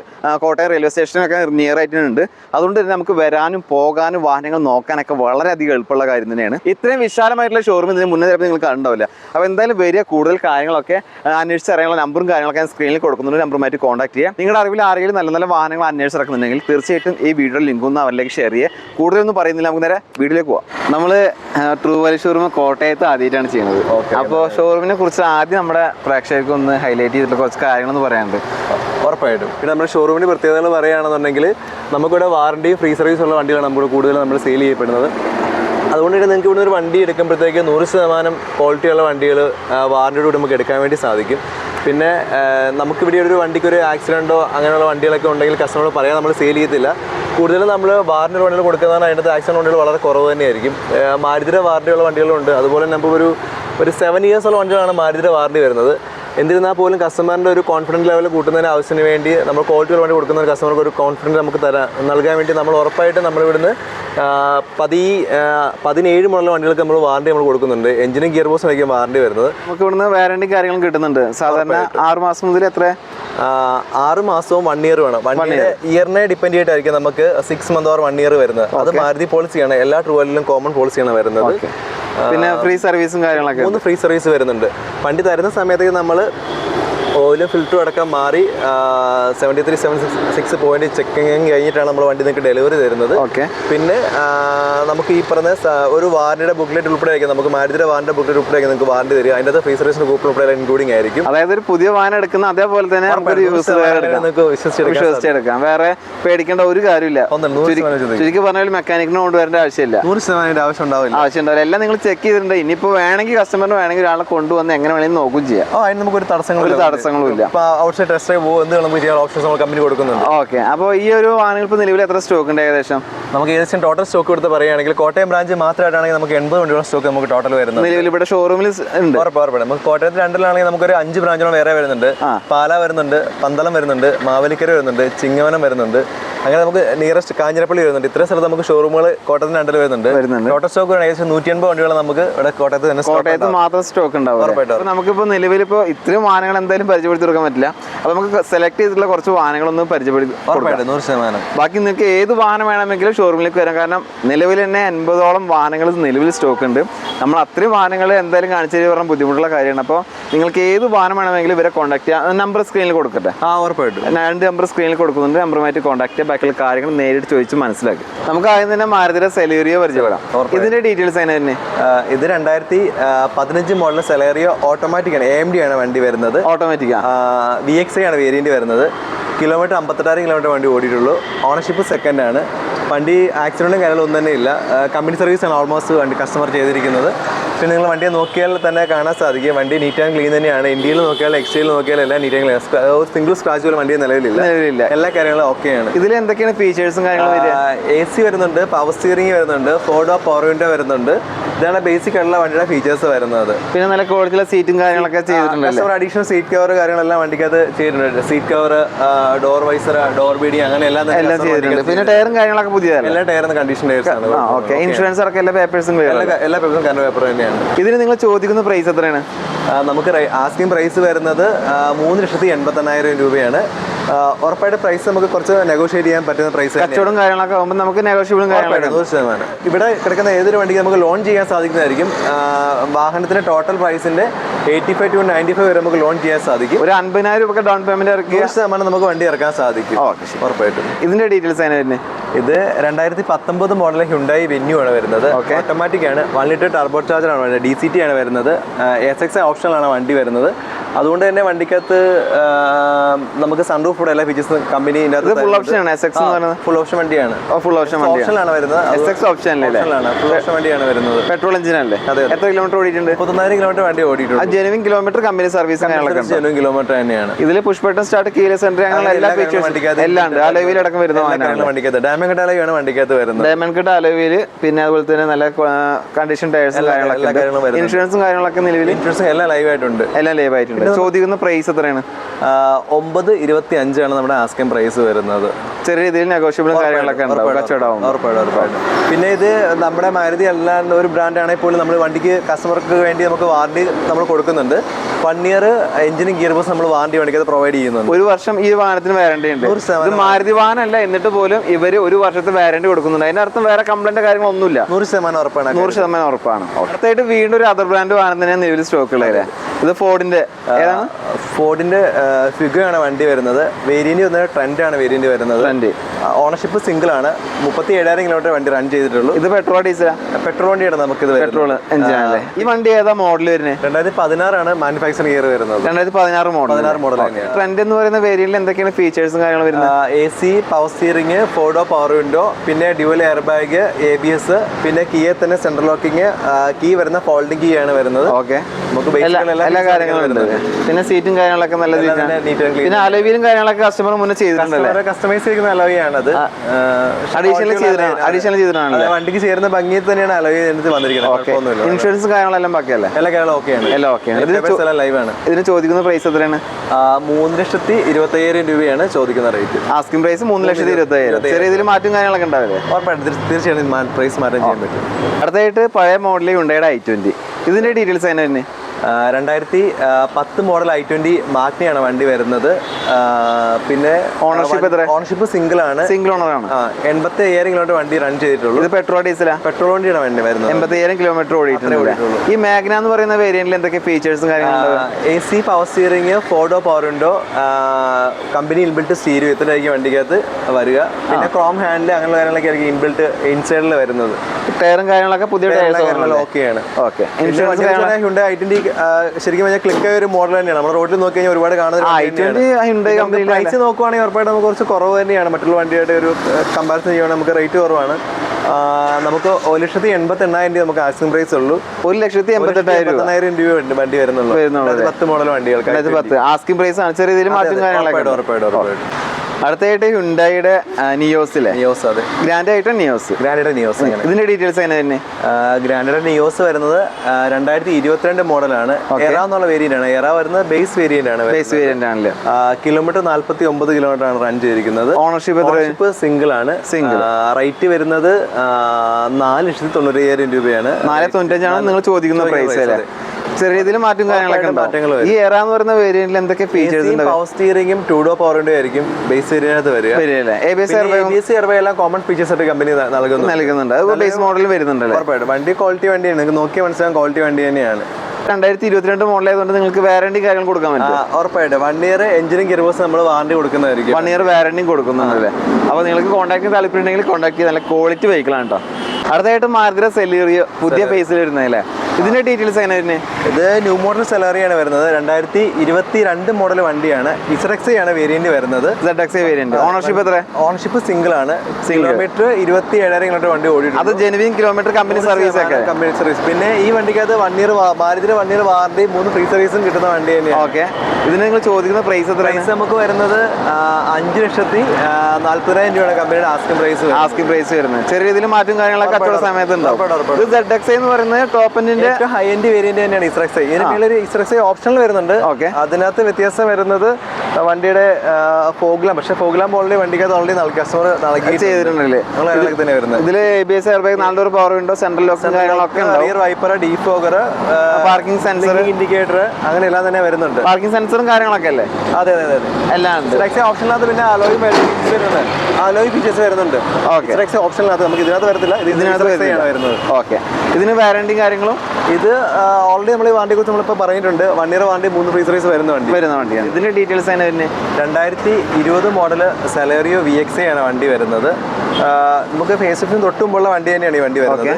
[SPEAKER 1] കോട്ടയം റെയിൽവേ സ്റ്റേഷനൊക്കെ നിയർ ആയിട്ടുണ്ട്. അതുകൊണ്ട് തന്നെ നമുക്ക് വരാനും പോകാനും വാഹനങ്ങൾ നോക്കാനൊക്കെ വളരെയധികം എളുപ്പമുള്ള കാര്യം തന്നെയാണ്. ഇത്രയും വിശാലമായിട്ടുള്ള ഷോറൂം ഇതിന് മുന്നേ ചിലപ്പോൾ നിങ്ങൾ കണ്ടുണ്ടാവില്ല അപ്പോൾ എന്തായാലും വരിക കൂടുതൽ കാര്യങ്ങളൊക്കെ ആ, അന്വേഷിച്ച് അറിയാനുള്ള നമ്പറും കാര്യങ്ങളൊക്കെ ഞാൻ സ്ക്രീനിൽ കൊടുക്കുന്നുണ്ട്. നമ്പറുമായിട്ട് കോൺടാക്ട് ചെയ്യാം നിങ്ങളുടെ അറിവിൽ ആരെങ്കിലും നല്ല നല്ല വാഹനങ്ങൾ അന്വേഷിച്ചിറക്കുന്നുണ്ടെങ്കിൽ തീർച്ചയായിട്ടും ഈ വീഡിയോ ലിങ്ക് അവരിലേക്ക് ഷെയർ ചെയ്യുക. കൂടുതലൊന്നും പറയുന്നില്ല. നമുക്ക് നേരെ വീഡിയോയിലേക്ക് പോവാം നമ്മൾ ട്രൂ വാലി ഷോറൂം കോട്ടയത്ത് ആദ്യമായിട്ടാണ് ചെയ്യുന്നത്. അപ്പോൾ ഷോറൂമിനെ കുറിച്ച് ആദ്യം നമ്മുടെ പ്രേക്ഷകർക്ക് ഒന്ന് ഹൈലൈറ്റ് ചെയ്തിട്ടുള്ള കുറച്ച് കാര്യങ്ങളൊന്ന് പറയാനുണ്ട്.
[SPEAKER 2] ഉറപ്പായിട്ടും. പിന്നെ നമ്മുടെ ഷോറൂമിന്റെ പ്രത്യേകതകൾ പറയുകയാണെന്നുണ്ടെങ്കിൽ നമുക്കിവിടെ വാറണ്ടി ഫ്രീ സർവീസ് ഉള്ള വണ്ടികളാണ് നമ്മൾ കൂടുതൽ നമ്മൾ സെയിൽ ചെയ്യപ്പെടുന്നത്. അതുകൊണ്ട് തന്നെ നിങ്ങൾക്ക് ഇവിടുന്ന് ഒരു വണ്ടി എടുക്കുമ്പോഴത്തേക്ക് നൂറ് ശതമാനം ക്വാളിറ്റിയുള്ള വണ്ടികൾ വാറണ്ടിയോട് കൂടി നമുക്ക് എടുക്കാൻ വേണ്ടി സാധിക്കും. പിന്നെ നമുക്ക് നമുക്കിവിടെ ഒരു വണ്ടിക്ക് ഒരു ആക്സിഡന്റോ അങ്ങനെയുള്ള വണ്ടികളൊക്കെ ഉണ്ടെങ്കിൽ കസ്റ്റമർ പറയാൻ നമ്മൾ സെയിൽ ചെയ്യത്തില്ല. കൂടുതലും നമ്മൾ വാറണ്ടി വണ്ടികൾ കൊടുക്കുന്നതാണ് അതിന്റെ ആക്സിഡന്റ് വണ്ടികൾ വളരെ കുറവ് തന്നെയായിരിക്കും. ആ, മാരുതിയുടെ വാറണ്ടിയുള്ള വണ്ടികളുണ്ട്. അതുപോലെ തന്നെ നമുക്കൊരു ഒരു സെവൻ ഇയേഴ്സുള്ള വണ്ടികളാണ് മാരുതിര വാറണ്ടി വരുന്നത്. എന്നിരുന്നാൽ പോലും കസ്റ്റമറിന്റെ ഒരു കോൺഫിഡൻസ് ലെവൽ കൂട്ടുന്നതിന് ആവശ്യത്തിന് വേണ്ടി നമ്മൾ ക്വാളിറ്റി വേണ്ടി കൊടുക്കുന്ന ഒരു കസ്റ്റമർക്ക് ഒരു കോൺഫിഡൻസ് നമുക്ക് തരാൻ നൽകാൻ വേണ്ടി നമ്മൾ ഉറപ്പായിട്ട് നമ്മൾ ഇവിടുന്ന് ആ, പതി പതിനേഴ് മുതലുള്ള വണ്ടികൾക്ക് നമ്മൾ വാറണ്ടി നമ്മൾ കൊടുക്കുന്നുണ്ട്. എഞ്ചിനും ഗിയർ ബോക്സിനൊക്കെ വാറണ്ടി വരുന്നത്.
[SPEAKER 1] നമുക്ക് ഇവിടുന്ന് വാറണ്ടി കാര്യങ്ങളും കിട്ടുന്നുണ്ട്. സാധാരണ ആറ് മാസം മുതൽ എത്ര?
[SPEAKER 2] ആറ് മാസവും വൺ ഇയർ വേണം. വൺ ഇയർ ഇയറിനെ ഡിപ്പെൻഡ് ചെയ്തിട്ടായിരിക്കും നമുക്ക് six month or one year വരുന്നത്. അത് മാരുതി പോളിസിയാണ് എല്ലാ ട്രൂവലിലും കോമൺ പോളിസിയാണ് വരുന്നത്.
[SPEAKER 1] പിന്നെ ഫ്രീ സർവീസും കാര്യങ്ങളൊക്കെ
[SPEAKER 2] മൂന്ന് ഫ്രീ സർവീസ് വരുന്നുണ്ട്. വണ്ടി തരുന്ന സമയത്തേക്ക് നമ്മൾ ഓയിലും ഫിൽറ്ററും അടക്കം മാറി seventy three seven six point checking കഴിഞ്ഞിട്ടാണ് നമ്മൾ വണ്ടി നിങ്ങൾക്ക് ഡെലിവറി തരുന്നത്.
[SPEAKER 1] ഓക്കെ
[SPEAKER 2] പിന്നെ നമുക്ക് ഈ പറഞ്ഞ ഒരു വാറണ്ടിയുടെ ബുക്ക്ലെറ്റ് ഉൾപ്പെടെ ആയിരിക്കും നമുക്ക് മാരുതിയുടെ വാറണ്ടിയുടെ ബുക്ക്ലെറ്റ് ഉൾപ്പെടെ ആയിരിക്കും നിങ്ങൾക്ക് വാറണ്ടി തരിക. അതിന്റെ ഫ്രീ സർവീസിന് കൂപ്പൺ ഉൾപ്പെടെ ഇൻക്ലൂഡിംഗ് ആയിരിക്കും.
[SPEAKER 1] അതായത് ഒരു പുതിയ വാഹനം എടുക്കുന്ന അതേപോലെ തന്നെ
[SPEAKER 2] നിങ്ങൾക്ക്
[SPEAKER 1] വിശ്വസിച്ചെടുക്കാം. വേറെ പേടിക്കേണ്ട ഒരു കാര്യമില്ല.
[SPEAKER 2] ശരിക്കും
[SPEAKER 1] ചുരുക്കി- പറഞ്ഞാൽ മെക്കാനിക്കിനെ കൊണ്ടുവരേണ്ട ആവശ്യമില്ല.
[SPEAKER 2] നൂറ് ശതമാനം ആവശ്യം ഉണ്ടാവില്ല.
[SPEAKER 1] ആവശ്യമുണ്ടാവില്ല. എല്ലാം നിങ്ങൾ ചെക്ക് ചെയ്തിട്ടുണ്ട്. ഇനിയിപ്പോൾ വേണമെങ്കിൽ കസ്റ്റമറിന് വേണമെങ്കിൽ ഒരാളെ കൊണ്ടുവന്ന് എങ്ങനെ വേണമെങ്കിലും നോക്കുകയും ചെയ്യാം.
[SPEAKER 2] അതിന് നമുക്ക് ഒരു തടസ്സങ്ങൾ
[SPEAKER 1] ഒരു തടസ്സങ്ങളും ഇല്ല.
[SPEAKER 2] ഔട്ട്സൈഡ് ടെസ്റ്റ് ഡ്രൈവ് എന്ത് നമുക്ക് ചെയ്യാൻ ഓപ്ഷൻസ് നമ്മൾ കമ്പനി കൊടുക്കുന്നുണ്ട്.
[SPEAKER 1] ഓക്കെ. അപ്പോൾ ഈ ഒരു വാഹനങ്ങൾ ഇപ്പോൾ നിലവിൽ എത്ര സ്റ്റോക്ക് ഉണ്ട് ഏകദേശം?
[SPEAKER 2] നമുക്ക് ഏകദേശം ടോട്ടൽ സ്റ്റോക്ക് എടുത്ത് പറയുകയാണെങ്കിൽ കോട്ടയം ബ്രാഞ്ച് മാത്രമായിട്ടാണെങ്കിൽ നമുക്ക് എൺപത് വണ്ടികളുടെ സ്റ്റോക്ക് നമുക്ക് ടോട്ടൽ വരുന്നത്
[SPEAKER 1] നിലവിൽ ഇവിടെ ഷോറൂമിൽ ഉണ്ട്.
[SPEAKER 2] ഉറപ്പ് ഉറപ്പ് നമുക്ക് കോട്ടയത്തിൽ രണ്ടിലാണെങ്കിൽ നമുക്കൊരു അഞ്ച് ബ്രാഞ്ചുകൾ വേറെ വരുന്നുണ്ട്. പാല വരുന്നുണ്ട് പന്തളം വരുന്നുണ്ട് മാവലിക്കര വരുന്നുണ്ട് ചിങ്ങവനം വരുന്നുണ്ട് അങ്ങനെ നമുക്ക് നിയറസ്റ്റ് കാഞ്ഞിരപ്പള്ളി വരുന്നുണ്ട്. ഇത്രയും സ്ഥലത്ത് നമുക്ക് ഷോറൂമുകൾ കോട്ടയത്തിന് രണ്ടിൽ വരുന്നുണ്ട്. കോട്ട സ്റ്റോക്ക് ഏകദേശം നൂറ്റി അൻപത് വണ്ടികൾ നമുക്ക് ഇവിടെ കോട്ടയത്ത് തന്നെ
[SPEAKER 1] കോട്ടയത്ത്. മാത്രം സ്റ്റോക്ക് ഉണ്ടാവും നമുക്കിപ്പോൾ നിലവിൽ ഇപ്പോൾ ഇത്രയും വാഹനങ്ങൾ എന്തായാലും പരിചയപ്പെടുത്തി കൊടുക്കാൻ പറ്റില്ല. അപ്പോൾ നമുക്ക് സെലക്ട് ചെയ്തിട്ടുള്ള കുറച്ച് വാഹനങ്ങളൊന്ന് പരിചയപ്പെടുത്തി
[SPEAKER 2] നൂറ് ശതമാനം.
[SPEAKER 1] ബാക്കി നിങ്ങൾക്ക് ഏത് വാഹനം വേണമെങ്കിലും ഷോറൂമിലേക്ക് വരാം. കാരണം നിലവിൽ തന്നെ അൻപതോളം വാഹനങ്ങൾ നിലവിൽ സ്റ്റോക്ക് ഉണ്ട്. നമ്മൾ അത്രയും വാഹനങ്ങൾ എന്തായാലും കാണിച്ചു തരുക പറഞ്ഞാൽ ബുദ്ധിമുട്ടുള്ള കാര്യമാണ്. അപ്പോൾ നിങ്ങൾക്ക് ഏത് വാഹനം വേണമെങ്കിലും ഇവരെ കോൺടാക്ട് ചെയ്യാം. നമ്പർ സ്ക്രീനിൽ കൊടുക്കട്ടെ.
[SPEAKER 2] ആ ഉറപ്പായിട്ടും.
[SPEAKER 1] രണ്ട് നമ്പർ സ്ക്രീനിൽ കൊടുക്കുന്നുണ്ട്. നമ്പറുമായിട്ട് കോൺടാക്ട് ചെയ്യുക ബാക്കിയുള്ള കാര്യങ്ങൾ നേരിട്ട് ചോദിച്ച് മനസ്സിലാക്കി. നമുക്ക് ആദ്യം തന്നെ മാരുതിയുടെ സെലേറിയോ പരിചയപ്പെടാം. ഇതിന്റെ ഡീറ്റെയിൽസ് അതിന് തന്നെ?
[SPEAKER 2] ഇത് രണ്ടായിരത്തി പതിനഞ്ച് മോഡൽ സെലേറിയോ ഓട്ടോമാറ്റിക് ആണ്. എ എം ഡി ആണ് വണ്ടി വരുന്നത്.
[SPEAKER 1] ഓട്ടോമാറ്റിക്
[SPEAKER 2] വി എക്സ് ആണ് വേരിയന്റ് വരുന്നത്. കിലോമീറ്റർ അമ്പത്തെട്ടായിരം കിലോമീറ്റർ വണ്ടി ഓടിയിട്ടുള്ളൂ. ഓണർഷിപ്പ് സെക്കൻഡ് ആണ്. വണ്ടി ആക്സിഡന്റും കാര്യങ്ങളും ഒന്നും തന്നെ ഇല്ല. കമ്പനി സർവീസാണ് ഓൾമോസ്റ്റ് വണ്ടി കസ്റ്റമർ ചെയ്തിരിക്കുന്നത്. പിന്നെ നിങ്ങൾ വണ്ടിയെ നോക്കിയാൽ തന്നെ കാണാൻ സാധിക്കും. വണ്ടി നീറ്റ് ആൻഡ് ക്ലീൻ തന്നെയാണ്. ഇന്ത്യയിൽ നോക്കിയാൽ എക്സ്റ്റൈൽ നോക്കിയാൽ എല്ലാം neat and clean single scratch പോലും വണ്ടി നിലവിലില്ല.
[SPEAKER 1] നിലവിലില്ല.
[SPEAKER 2] എല്ലാ കാര്യങ്ങളും ഓക്കെയാണ്
[SPEAKER 1] ഇതിൽ എന്തൊക്കെയാണ് ഫീച്ചേഴ്സും കാര്യങ്ങളും
[SPEAKER 2] എ സി വരുന്നുണ്ട് പവർ സ്റ്റിയറിംഗ് വരുന്നുണ്ട് ഫോർഡോ പവർ വിൻഡോ വരുന്നുണ്ട്. ഇതാണ് ബേസിക് ആയിട്ടുള്ള വണ്ടിയുടെ ഫീച്ചേഴ്സ് വരുന്നത്.
[SPEAKER 1] പിന്നെ നല്ല ക്വാളിറ്റിയിലെ സീറ്റും കാര്യങ്ങളൊക്കെ
[SPEAKER 2] ചെയ്തിട്ടുണ്ട് അഡീഷണൽ സീറ്റ് കവർ കാര്യങ്ങളെല്ലാം വണ്ടിക്കകത്ത് ചെയ്തിട്ടുണ്ട്. Seat cover door visor door beedi അങ്ങനെ എല്ലാം
[SPEAKER 1] എല്ലാം ചെയ്തിട്ടുണ്ട്. പിന്നെ ടയറും കാര്യങ്ങളൊക്കെ പുതിയതാണ്
[SPEAKER 2] എല്ലാ ടയറും കണ്ടീഷൻ ടയർസ് ആണ്.
[SPEAKER 1] ഓക്കെ ഇൻഷുറൻസ് അടക്കം എല്ലാ പേപ്പേഴ്സും
[SPEAKER 2] എല്ലാ പേപ്പേഴ്സും കറണ്ട് പേപ്പർ തന്നെയാണ്.
[SPEAKER 1] ഇതിന് നിങ്ങൾ ചോദിക്കുന്ന പ്രൈസ് എത്രയാണ്?
[SPEAKER 2] നമുക്ക് ആസ്കിംഗ് പ്രൈസ് വരുന്നത് മൂന്ന് ലക്ഷത്തി എൺപത്തെണ്ണായിരം രൂപയാണ്. ഉറപ്പായിട്ട് പ്രൈസ് നമുക്ക് കുറച്ച് നെഗോഷിയേറ്റ് ചെയ്യാൻ പറ്റുന്ന പ്രൈസ്
[SPEAKER 1] കച്ചവടം കാര്യങ്ങളൊക്കെ ആകുമ്പോൾ നമുക്ക് നെഗോഷ്യബിളും കാര്യങ്ങളും
[SPEAKER 2] നൂറ് ശതമാനം ഇവിടെ കിടക്കുന്ന ഏതൊരു വണ്ടിക്ക് നമുക്ക് ലോൺ ചെയ്യാൻ സാധിക്കുന്നതായിരിക്കും. വാഹനത്തിന്റെ total പ്രൈസിന്റെ eighty five to ninety five വരെ നമുക്ക് ലോൺ ചെയ്യാൻ സാധിക്കും.
[SPEAKER 1] ഒരു അൻപതിനായിരം രൂപ ഡൗൺ പേയ്മെന്റ് ഇറക്കി.
[SPEAKER 2] നൂറ് ശതമാനം നമുക്ക് വണ്ടി ഇറക്കാൻ സാധിക്കും. ഉറപ്പായിട്ടും.
[SPEAKER 1] ഇതിന്റെ ഡീറ്റെയിൽസ് അതിന്
[SPEAKER 2] ഇത് രണ്ടായിരത്തി പത്തൊമ്പത് മോഡൽ ഹ്യുണ്ടായി വെന്യൂ ആണ് വരുന്നത്. ഓട്ടോമാറ്റിക് ആണ്. വൺ ലിറ്റർ ടർബോ ചാർജർ ആണ് വരുന്നത്. ഡി സി ടി ആണ് വരുന്നത്. എസ് എക്സ് ഓപ്ഷനിലാണ് വണ്ടി വരുന്നത്. അതുകൊണ്ട് തന്നെ വണ്ടിക്കകത്ത് നമുക്ക് സൺറൂഫ് എല്ലാ ഫീച്ചേഴ്സ് കമ്പനി
[SPEAKER 1] ഫുൾ ഓപ്ഷൻ ആണ് എസ് എക്സ് എന്ന് പറയുന്നത്?
[SPEAKER 2] ഫുൾ ഓപ്ഷൻ വണ്ടിയാണ്.
[SPEAKER 1] ഫുൾ ഓപ്ഷൻ വണ്ടിയാണ്.
[SPEAKER 2] ഓപ്ഷനിലാണ് വരുന്നത്.
[SPEAKER 1] എസ് എക്സ് ഓപ്ഷൻ
[SPEAKER 2] ഓപ്ഷനിലാണ് ഫുൾ ഓപ്ഷൻ വണ്ടിയാണ് വരുന്നത്.
[SPEAKER 1] പെട്രോൾ എഞ്ചിൻ അല്ലേ?
[SPEAKER 2] അതെ.
[SPEAKER 1] എത്ര കിലോമീറ്റർ ഓടിയിട്ടുണ്ട്?
[SPEAKER 2] പതിനായിരം കിലോമീറ്റർ വണ്ടി ഓടിയിട്ടുണ്ട്.
[SPEAKER 1] Genuine kilometre company service
[SPEAKER 2] genuine kilometre തന്നെയാണ്.
[SPEAKER 1] ഇതിൽ പുഷ് ബട്ടൺ സ്റ്റാർട്ട് കീല സെന്റർ അങ്ങനെ എല്ലാ ഫീച്ചേഴ്സും എല്ലാം ഉണ്ട്. അടക്കം വരുന്ന വണ്ടിക്കകത്ത്.
[SPEAKER 2] വണ്ടിക്കകത്ത് കട്ട് കട്ടാലാണ് വണ്ടിക്കകത്ത് വരുന്നത്.
[SPEAKER 1] ഡയമണ്ട് കട്ട് പിന്നെ അതുപോലെ തന്നെ നല്ല കണ്ടീഷൻ ടയേഴ്സും
[SPEAKER 2] എല്ലാ
[SPEAKER 1] കാര്യങ്ങളൊക്കെ. ഇൻഷുറൻസും കാര്യങ്ങളൊക്കെ നിലവിൽ
[SPEAKER 2] ഇൻഷുറൻസ് എല്ലാം ലൈവ് ആയിട്ടുണ്ട്.
[SPEAKER 1] എല്ലാം ലൈവ് ആയിട്ടുണ്ട്. ചോദിക്കുന്ന പ്രൈസ് എത്രയാണ്?
[SPEAKER 2] ഒമ്പത് ഇരുപത്തി അഞ്ചാണ് നമ്മുടെ ആസ്കിംഗ് പ്രൈസ് വരുന്നത്.
[SPEAKER 1] ചെറിയ രീതിയിൽ നെഗോഷ്യബിളും കാര്യങ്ങളൊക്കെ കച്ചവടമാവും
[SPEAKER 2] ഉറപ്പായിട്ടും ഉറപ്പായിട്ടും പിന്നെ ഇത് നമ്മുടെ മാരുതി അല്ലാണ്ട് ഒരു ബ്രാൻഡ് ആണെങ്കിൽ പോലും നമ്മൾ വണ്ടിക്ക് കസ്റ്റമർക്ക് വേണ്ടി നമുക്ക് വാറണ്ടി നമ്മൾ കൊടുക്കുന്നുണ്ട്. വൺ ഇയർ എഞ്ചിനും ഗിയർ ബോക്സ് നമ്മൾ വാറണ്ടി അത് പ്രൊവൈഡ് ചെയ്യുന്നുണ്ട്.
[SPEAKER 1] ഒരു വർഷം ഈ വാഹനത്തിന് വാറണ്ടി ഉണ്ട്. ഇത് മാരുതി വാഹനമല്ല എന്നിട്ട് പോലും ഇവർ ഒരു വർഷത്തെ വാറണ്ടി കൊടുക്കുന്നുണ്ട്. അതിനർത്ഥം വേറെ കംപ്ലൈന്റ് കാര്യങ്ങളൊന്നുമില്ല.
[SPEAKER 2] നൂറ് ശതമാനം ഉറപ്പാണ്.
[SPEAKER 1] നൂറ് ശതമാനം ഉറപ്പാണ്. അടുത്തായിട്ട് വീണ്ടും ഒരു അതർ ബ്രാൻഡ് വാഹനം തന്നെയാണ് നിലവിൽ സ്റ്റോക്ക് ഉള്ളത്. ഇത് ഫോർഡിന്റെ ഏതാണ്?
[SPEAKER 2] ഫോർഡിന്റെ ആണ് വണ്ടി വരുന്നത്. വേരിയന്റ് വന്നത് ട്രെൻഡ് ആണ് വേരിയന്റ് വരുന്നത്.
[SPEAKER 1] ട്രെൻഡ്
[SPEAKER 2] ഓണർഷിപ്പ് സിംഗിൾ ആണ്. മുപ്പത്തി ഏഴായിരം കിലോമീറ്റർ വണ്ടി റൺ ചെയ്തിട്ടുള്ളൂ.
[SPEAKER 1] ഇത് പെട്രോൾ ഡീസലാ
[SPEAKER 2] പെട്രോൾ വണ്ടിയാണ് ഇത്
[SPEAKER 1] പെട്രോൾ ഈ വണ്ടി ഏതാ മോഡൽ വരുന്നത്
[SPEAKER 2] രണ്ടായിരത്തി പതിനാറാണ് മാനുഫാക്ചറിംഗ് ഇയർ വരുന്നത്.
[SPEAKER 1] രണ്ടായിരത്തി പതിനാറ് മോഡൽ
[SPEAKER 2] പതിനാറ് മോഡൽ
[SPEAKER 1] ട്രെൻഡ് എന്ന് പറയുന്ന വേരിയന്റിൽ എന്തൊക്കെയാണ് ഫീച്ചേഴ്സും കാര്യങ്ങളും വരുന്നത്?
[SPEAKER 2] A C power steering four door power window പിന്നെ dual air bag A B S പിന്നെ കീയെ തന്നെ സെൻട്രൽ ലോക്കിംഗ് കീ വരുന്ന ഫോൾഡിംഗ് കീ ആണ് വരുന്നത്.
[SPEAKER 1] ഓക്കെ
[SPEAKER 2] നമുക്ക് basic
[SPEAKER 1] എല്ലാ കാര്യങ്ങളും പിന്നെ സീറ്റും കാര്യങ്ങളൊക്കെ നല്ല സീറ്റാണ്. പിന്നെ അലവിയിലും കാര്യങ്ങളൊക്കെ കസ്റ്റമർ മുന്നേ ചെയ്തിട്ടുണ്ടല്ലേ?
[SPEAKER 2] കസ്റ്റമൈസ് ചെയ്യുന്ന അലോയാണത്
[SPEAKER 1] അഡീഷണൽ ചെയ്തിട്ടാണ് അഡീഷണൽ ചെയ്തിട്ടാണ്
[SPEAKER 2] വണ്ടിക്ക് ചേരുന്ന ഭംഗിയിൽ തന്നെയാണ് അലോവി വന്നിരിക്കുന്നത്.
[SPEAKER 1] ഇൻഷുറൻസ് കാര്യങ്ങളെല്ലാം ബാക്കിയല്ലേ?
[SPEAKER 2] എല്ലാ കാര്യങ്ങളും ഓക്കെയാണ്
[SPEAKER 1] എല്ലാം ഓക്കെയാണ് ഇതിന് ചോ-
[SPEAKER 2] എല്ലാം ലൈവ്
[SPEAKER 1] ഇതിന് ചോദിക്കുന്ന പ്രൈസ് എത്രയാണ്?
[SPEAKER 2] മൂന്ന് ലക്ഷത്തി ഇരുപത്തയ്യായിരം രൂപയാണ് ചോദിക്കുന്ന റേറ്റ്
[SPEAKER 1] ആസ്കിംഗ് പ്രൈസ് മൂന്ന് ലക്ഷത്തി ഇരുപത്തയ്യായിരം. ചെറിയ ഇതിൽ മാറ്റം കാര്യങ്ങളൊക്കെ ഉണ്ടാവില്ലേ?
[SPEAKER 2] തീർച്ചയായും പ്രൈസ് മാറ്റം ചെയ്യാൻ പറ്റും
[SPEAKER 1] അടുത്തായിട്ട് പഴയ മോഡലിൽ ഉണ്ടായുടെ ഐ ട്വന്റി ഇതിന്റെ ഡീറ്റെയിൽസ് അതിന് തന്നെ
[SPEAKER 2] രണ്ടായിരത്തി പത്ത് മോഡൽ ഐ ട്വന്റി മാഗ്നയാണ് വണ്ടി വരുന്നത്. പിന്നെ
[SPEAKER 1] ഓണർഷിപ്പ് എത്ര?
[SPEAKER 2] ഓണർഷിപ്പ് സിംഗിൾ ആണ്.
[SPEAKER 1] സിംഗിൾ ഓണർ ആണ്.
[SPEAKER 2] എൺപത്തി അയ്യായിരം കിലോമീറ്റർ വണ്ടി റൺ ചെയ്തിട്ടുള്ളൂ.
[SPEAKER 1] ഇത് പെട്രോൾ ഡീസലാ
[SPEAKER 2] പെട്രോൾ വണ്ടിയാണ് വണ്ടി വരുന്നത്.
[SPEAKER 1] എൺപത്തി അയ്യായിരം കിലോമീറ്റർ ഓടിയിട്ടുണ്ട്. ഈ മാഗ്ന എന്ന് പറയുന്ന വേരിയന്റിൽ എന്തൊക്കെ ഫീച്ചേഴ്സും കാര്യങ്ങളും
[SPEAKER 2] A C power steering four door power window company inbuilt stereo ഇത്രയായിരിക്കും വണ്ടിക്കകത്ത് വരിക. പിന്നെ ക്രോം ഹാൻഡിൽ അങ്ങനെയുള്ള കാര്യങ്ങളൊക്കെ ആയിരിക്കും ഇൻബിൽട്ട് ഇൻസൈഡിൽ വരുന്നത്.
[SPEAKER 1] ടയറും കാര്യങ്ങളൊക്കെ പുതിയ ടയേഴ്സ്
[SPEAKER 2] ഓക്കെയാണ്
[SPEAKER 1] ഓക്കെ
[SPEAKER 2] ഐ ട്വന്റി ശരിക്കും പറഞ്ഞാൽ ക്ലിക്ക് ആയ ഒരു മോഡൽ തന്നെയാണ്. നമ്മുടെ റോഡിൽ നോക്കി കഴിഞ്ഞാൽ ഒരുപാട് കാണുന്ന
[SPEAKER 1] ഐ ട്വന്റി കമ്പനിയിൽ
[SPEAKER 2] പ്രൈസ് നോക്കുവാണെങ്കിൽ ഉറപ്പായിട്ട് നമുക്ക് കുറച്ച് കുറവ് തന്നെയാണ്. മറ്റുള്ള വണ്ടിയായിട്ട് ഒരു കമ്പാരിസൺ ചെയ്യുവാണെങ്കിൽ നമുക്ക് റേറ്റ് കുറവാണ്. നമുക്ക് ഒരു ലക്ഷത്തി എൺപത്തി എണ്ണായിരം രൂപ നമുക്ക് ആസിംഗ് പ്രൈസ് ഉള്ളൂ.
[SPEAKER 1] ഒരു ലക്ഷത്തി എൺപത്തെട്ടായിരം രൂപ.
[SPEAKER 2] രൂപ വണ്ടി- വരുന്നുള്ളൂ. പത്ത് മോഡൽ വണ്ടികൾക്ക്
[SPEAKER 1] പത്ത്. ആസ്കിംഗ് പ്രൈസ് ആണ്. ചെറിയ രീതിയിൽ മാറ്റം കാര്യങ്ങളൊക്കെ
[SPEAKER 2] ഉറപ്പായിട്ട്
[SPEAKER 1] ഉണ്ട്.
[SPEAKER 2] ഉറപ്പായിട്ടും
[SPEAKER 1] അടുത്തായിട്ട് ഹുണ്ടായിയുടെ നിയോസിലെ
[SPEAKER 2] നിയോസ് അതെ.
[SPEAKER 1] ഗ്രാൻഡ് ആയിട്ട് നിയോസ്?
[SPEAKER 2] ഗ്രാൻഡ് നിയോസ് അങ്ങനെ.
[SPEAKER 1] ഇതിന്റെ ഡീറ്റെയിൽസ് എങ്ങനെ തന്നെ
[SPEAKER 2] ഗ്രാൻഡ് നിയോസ് വരുന്നത് രണ്ടായിരത്തി ഇരുപത്തിരണ്ട് മോഡലാണ്. എറ എന്നുള്ള വേരിയന്റ് ആണ് എറ വരുന്നത് ബേസ് വേരിയന്റ് ആണ്
[SPEAKER 1] ബേസ് വേരിയന്റ് ആണല്ലേ?
[SPEAKER 2] കിലോമീറ്റർ നാല്പത്തി ഒമ്പത് കിലോമീറ്റർ ആണ് റൺ ചെയ്തിരിക്കുന്നത്.
[SPEAKER 1] ഓണർഷിപ്പ്
[SPEAKER 2] ഓണർഷിപ്പ് സിംഗിൾ ആണ്.
[SPEAKER 1] സിംഗിൾ
[SPEAKER 2] റേറ്റ് വരുന്നത് നാല് ലക്ഷത്തി തൊണ്ണൂറ്റയ്യായിരം രൂപയാണ്.
[SPEAKER 1] നാല് തൊണ്ണൂറ്റഞ്ചാണ് നിങ്ങൾ ചോദിക്കുന്ന പ്രൈസ് അല്ലേ? ചെറിയ രീതിയിൽ മാറ്റം കാര്യങ്ങളൊക്കെ
[SPEAKER 2] മാറ്റങ്ങൾ
[SPEAKER 1] ഈ എറ എന്ന് പറയുന്ന വേരിയന്റിൽ എന്തൊക്കെ ഫീച്ചേഴ്സ് ഉണ്ട്?
[SPEAKER 2] പവർ സ്റ്റിയറിംഗും ടൂഡോ പവർ വിൻഡോ ആയിരിക്കും ബേസ് വേരിയന്റ് വരിക. എല്ലാം കോമൺ ഫീച്ചേഴ്സ് ആയിട്ട് കമ്പനി നൽകുന്നു
[SPEAKER 1] നൽകുന്നുണ്ട്. അത് ബേസ് മോഡൽ വരുന്നുണ്ടല്ലേ?
[SPEAKER 2] ഉറപ്പായിട്ടും. വണ്ടി ക്വാളിറ്റി വണ്ടിയാണ്. നിങ്ങൾക്ക് നോക്കിയാൽ മനസ്സിലാകും ക്വാളിറ്റി വണ്ടി തന്നെയാണ്.
[SPEAKER 1] രണ്ടായിരത്തി ഇരുപത്തിരണ്ട് മോഡൽ ആയതുകൊണ്ട് നിങ്ങൾക്ക് വാറണ്ടി കാര്യങ്ങൾ കൊടുക്കാൻ പറ്റും
[SPEAKER 2] ഉറപ്പായിട്ടും. വൺ ഇയർ എഞ്ചിനും ഗിയർബോസ് നമ്മൾ വാറണ്ടി കൊടുക്കുന്നതായിരിക്കും.
[SPEAKER 1] വൺ ഇയർ വാറണ്ടിയും കൊടുക്കുന്നുണ്ടല്ലേ അപ്പോൾ നിങ്ങൾക്ക് കോൺടാക്ട് താല്പര്യം ഉണ്ടെങ്കിൽ കോൺടാക്ട് ചെയ്ത് നല്ല ക്വാളിറ്റി വെഹിക്കിളാണ് കേട്ടോ അടുത്തായിട്ട് മാർഗ്ര സെല്ലേറിയ പുതിയ ഫേസിൽ വരുന്നതല്ലേ? ഇതിന്റെ ഡീറ്റെയിൽസ് എങ്ങനെ വരുന്നത്
[SPEAKER 2] ഇത് ന്യൂ മോഡൽ സെലറിയാണ് വരുന്നത്. രണ്ടായിരത്തി ഇരുപത്തി രണ്ട് മോഡൽ വണ്ടിയാണ് ഇസറക്സ് ആണ് വേരിയന്റ് വരുന്നത്.
[SPEAKER 1] വേരിയന്റ് ഓണർഷിപ്പ് എത്ര
[SPEAKER 2] ഓണർഷിപ്പ് സിംഗിൾ ആണ്. കിലോമീറ്റർ ഇരുപത്തി ഏഴായിരം കിലോമീറ്റർ വണ്ടി
[SPEAKER 1] ഓടി
[SPEAKER 2] അത്
[SPEAKER 1] ജെനുവിൻ കിലോമീറ്റർ കമ്പനി സർവീസ് ഒക്കെ?
[SPEAKER 2] കമ്പനി സർവീസ് പിന്നെ ഈ വണ്ടിക്കകത്ത് വൺ ഇയർ ഭാരതീയ വൺ ഇയർ വാറണ്ടി മൂന്ന് ഫ്രീ സർവീസും കിട്ടുന്ന വണ്ടി തന്നെയാണ്.
[SPEAKER 1] ഓക്കെ ഇതിന് നിങ്ങൾ ചോദിക്കുന്ന പ്രൈസ് എത്ര
[SPEAKER 2] പ്രൈസ് നമുക്ക് വരുന്നത് അഞ്ച് ലക്ഷത്തി നാല്പതിനായിരം രൂപയാണ് കമ്പനിയുടെ ആസ്കിംഗ് പ്രൈസ്
[SPEAKER 1] ആസ്കിംഗ് പ്രൈസ് വരുന്നത്. ചെറിയ രീതിയിൽ മാറ്റം കാര്യങ്ങളൊക്കെ കച്ചവട സമയത്ത് ഉണ്ടാവും. ഇത് സെഡ് എക്സ് എന്ന് പറയുന്നത് ടോപ്പ് എൻഡിന്റെ
[SPEAKER 2] ഏറ്റവും ഹൈ എൻഡ് വേരിയന്റ് തന്നെയാണ് ഇസ്രക്സ് ഇതിനൊരു ഇസ്രക്സ് ഓപ്ഷനിൽ വരുന്നുണ്ട്.
[SPEAKER 1] ഓക്കെ
[SPEAKER 2] അതിനകത്ത് വ്യത്യാസം വരുന്നത് വണ്ടിയുടെ ഫോഗ്ലാം പക്ഷെ ഫോഗ്ലാം ഓൾറെഡി വണ്ടിക്കകത്ത് ഓൾറെഡി കസ്റ്റമർ നൽകി
[SPEAKER 1] ചെയ്തിട്ടുണ്ടല്ലേ
[SPEAKER 2] തന്നെ വരുന്നത്.
[SPEAKER 1] ഇതിൽ എ ബി എസ് എയർബാഗ് നാല് door power window central lock കാര്യങ്ങളൊക്കെ
[SPEAKER 2] rear wiper defogger
[SPEAKER 1] parking sensor
[SPEAKER 2] indicator അങ്ങനെ എല്ലാം തന്നെ വരുന്നുണ്ട്.
[SPEAKER 1] പാർക്കിംഗ് സെൻസറും കാര്യങ്ങളൊക്കെ അല്ലേ?
[SPEAKER 2] അതെ അതെ അതെ
[SPEAKER 1] എല്ലാം ഉണ്ട്.
[SPEAKER 2] ഇസ്രക്സ് ഓപ്ഷനകത്ത് പിന്നെ അലോയ് ഫീച്ചേഴ്സ് വരുന്നുണ്ട്. അലോയ് ഫീച്ചേഴ്സ് വരുന്നുണ്ട്.
[SPEAKER 1] ഓക്കെ
[SPEAKER 2] ഇസ്രക്സ് ഓപ്ഷനകത്ത് നമുക്ക് ഇതിനകത്ത് വരത്തില്ല. ഇത്
[SPEAKER 1] ഇതിനകത്ത്
[SPEAKER 2] വരുന്നത്.
[SPEAKER 1] ഓക്കെ ഇതിന് വാറണ്ടിയും കാര്യങ്ങളും?
[SPEAKER 2] ഇത് ഓൾറെഡി നമ്മൾ ഈ വണ്ടിയെ കുറിച്ച് നമ്മളിപ്പോൾ പറഞ്ഞിട്ടുണ്ട് വൺ ഇയർ വണ്ടി മൂന്ന് ഫ്രീ സർവീസ് വരുന്ന വണ്ടി.
[SPEAKER 1] വരുന്ന വണ്ടിയാണ്. ഇതിന്റെ ഡീറ്റെയിൽസ് തന്നെ വരുന്നത്
[SPEAKER 2] രണ്ടായിരത്തി ഇരുപത് മോഡൽ സെലേറിയോ വി എക്സ് ആണ് വണ്ടി വരുന്നത്. നമുക്ക് ഫേസ് ലിഫ്റ്റിന് വണ്ടി തന്നെയാണ് ഈ വണ്ടി വരുന്നത്.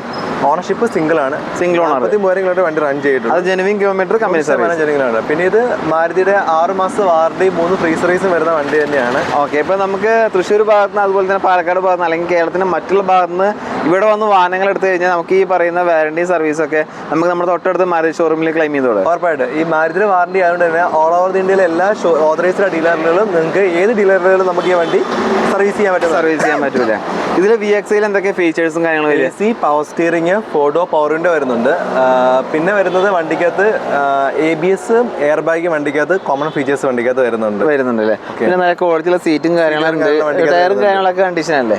[SPEAKER 2] ഓണർഷിപ്പ് സിംഗിൾ ആണ്
[SPEAKER 1] സിംഗിൾ ഓണർ
[SPEAKER 2] മൂവായിരങ്ങളുടെ മൂവായിരം കിലോമീറ്റർ വണ്ടി റൺ ചെയ്തിട്ടുണ്ട്.
[SPEAKER 1] അത് ജെനുവിൻ കിലോമീറ്റർ കമ്പനി സർവീസ്
[SPEAKER 2] പിന്നെ ഇത് മാരുതിയുടെ ആറ് മാസം വാറണ്ടി മൂന്ന് ഫ്രീ സർവീസും വരുന്ന വണ്ടി തന്നെയാണ്.
[SPEAKER 1] ഓക്കെ ഇപ്പൊ നമുക്ക് തൃശ്ശൂർ ഭാഗത്ത് നിന്ന് അതുപോലെ തന്നെ പാലക്കാട് ഭാഗത്ത് നിന്ന് അല്ലെങ്കിൽ കേരളത്തിന്റെ മറ്റുള്ള ഭാഗത്ത് നിന്ന് ഇവിടെ വന്ന് വാഹനങ്ങൾ എടുത്തു കഴിഞ്ഞാൽ നമുക്ക് ഈ പറയുന്ന വാറണ്ടി സർവീസ് ഒക്കെ നമുക്ക് നമ്മുടെ തൊട്ടടുത്ത് മാരുതി ഷോറൂമിൽ ക്ലെയിം ചെയ്തോളൂ
[SPEAKER 2] ഉറപ്പായിട്ട്. ഈ മാരുതിയുടെ വാറണ്ടി ആയതുകൊണ്ട് തന്നെ ഓൾ ഓവർ ഇന്ത്യയിലെ എല്ലാ ഓതറൈസ്ഡ് ഡീലറുകളും നിങ്ങൾക്ക് ഏത് ഡീലറുകളും നമുക്ക് ഈ വണ്ടി സർവീസ് ചെയ്യാൻ പറ്റും.
[SPEAKER 1] സർവീസ് ചെയ്യാൻ പറ്റൂല. ഇതിൽ വി എക്സിൽ എന്തൊക്കെ ഫീച്ചേഴ്സും കാര്യങ്ങളും
[SPEAKER 2] A C power steering four door power window വരുന്നുണ്ട്. പിന്നെ വരുന്നത് വണ്ടിക്കകത്ത് A B S air bag വണ്ടിക്കകത്ത് കോമൺ ഫീച്ചേഴ്സ് വണ്ടിക്കകത്ത് വരുന്നുണ്ട്.
[SPEAKER 1] വരുന്നുണ്ട് അല്ലേ? പിന്നെ നല്ല ക്വാളിറ്റിയുള്ള സീറ്റും
[SPEAKER 2] കാര്യങ്ങളും
[SPEAKER 1] ടയറും കാര്യങ്ങളൊക്കെ കണ്ടീഷൻ അല്ലേ?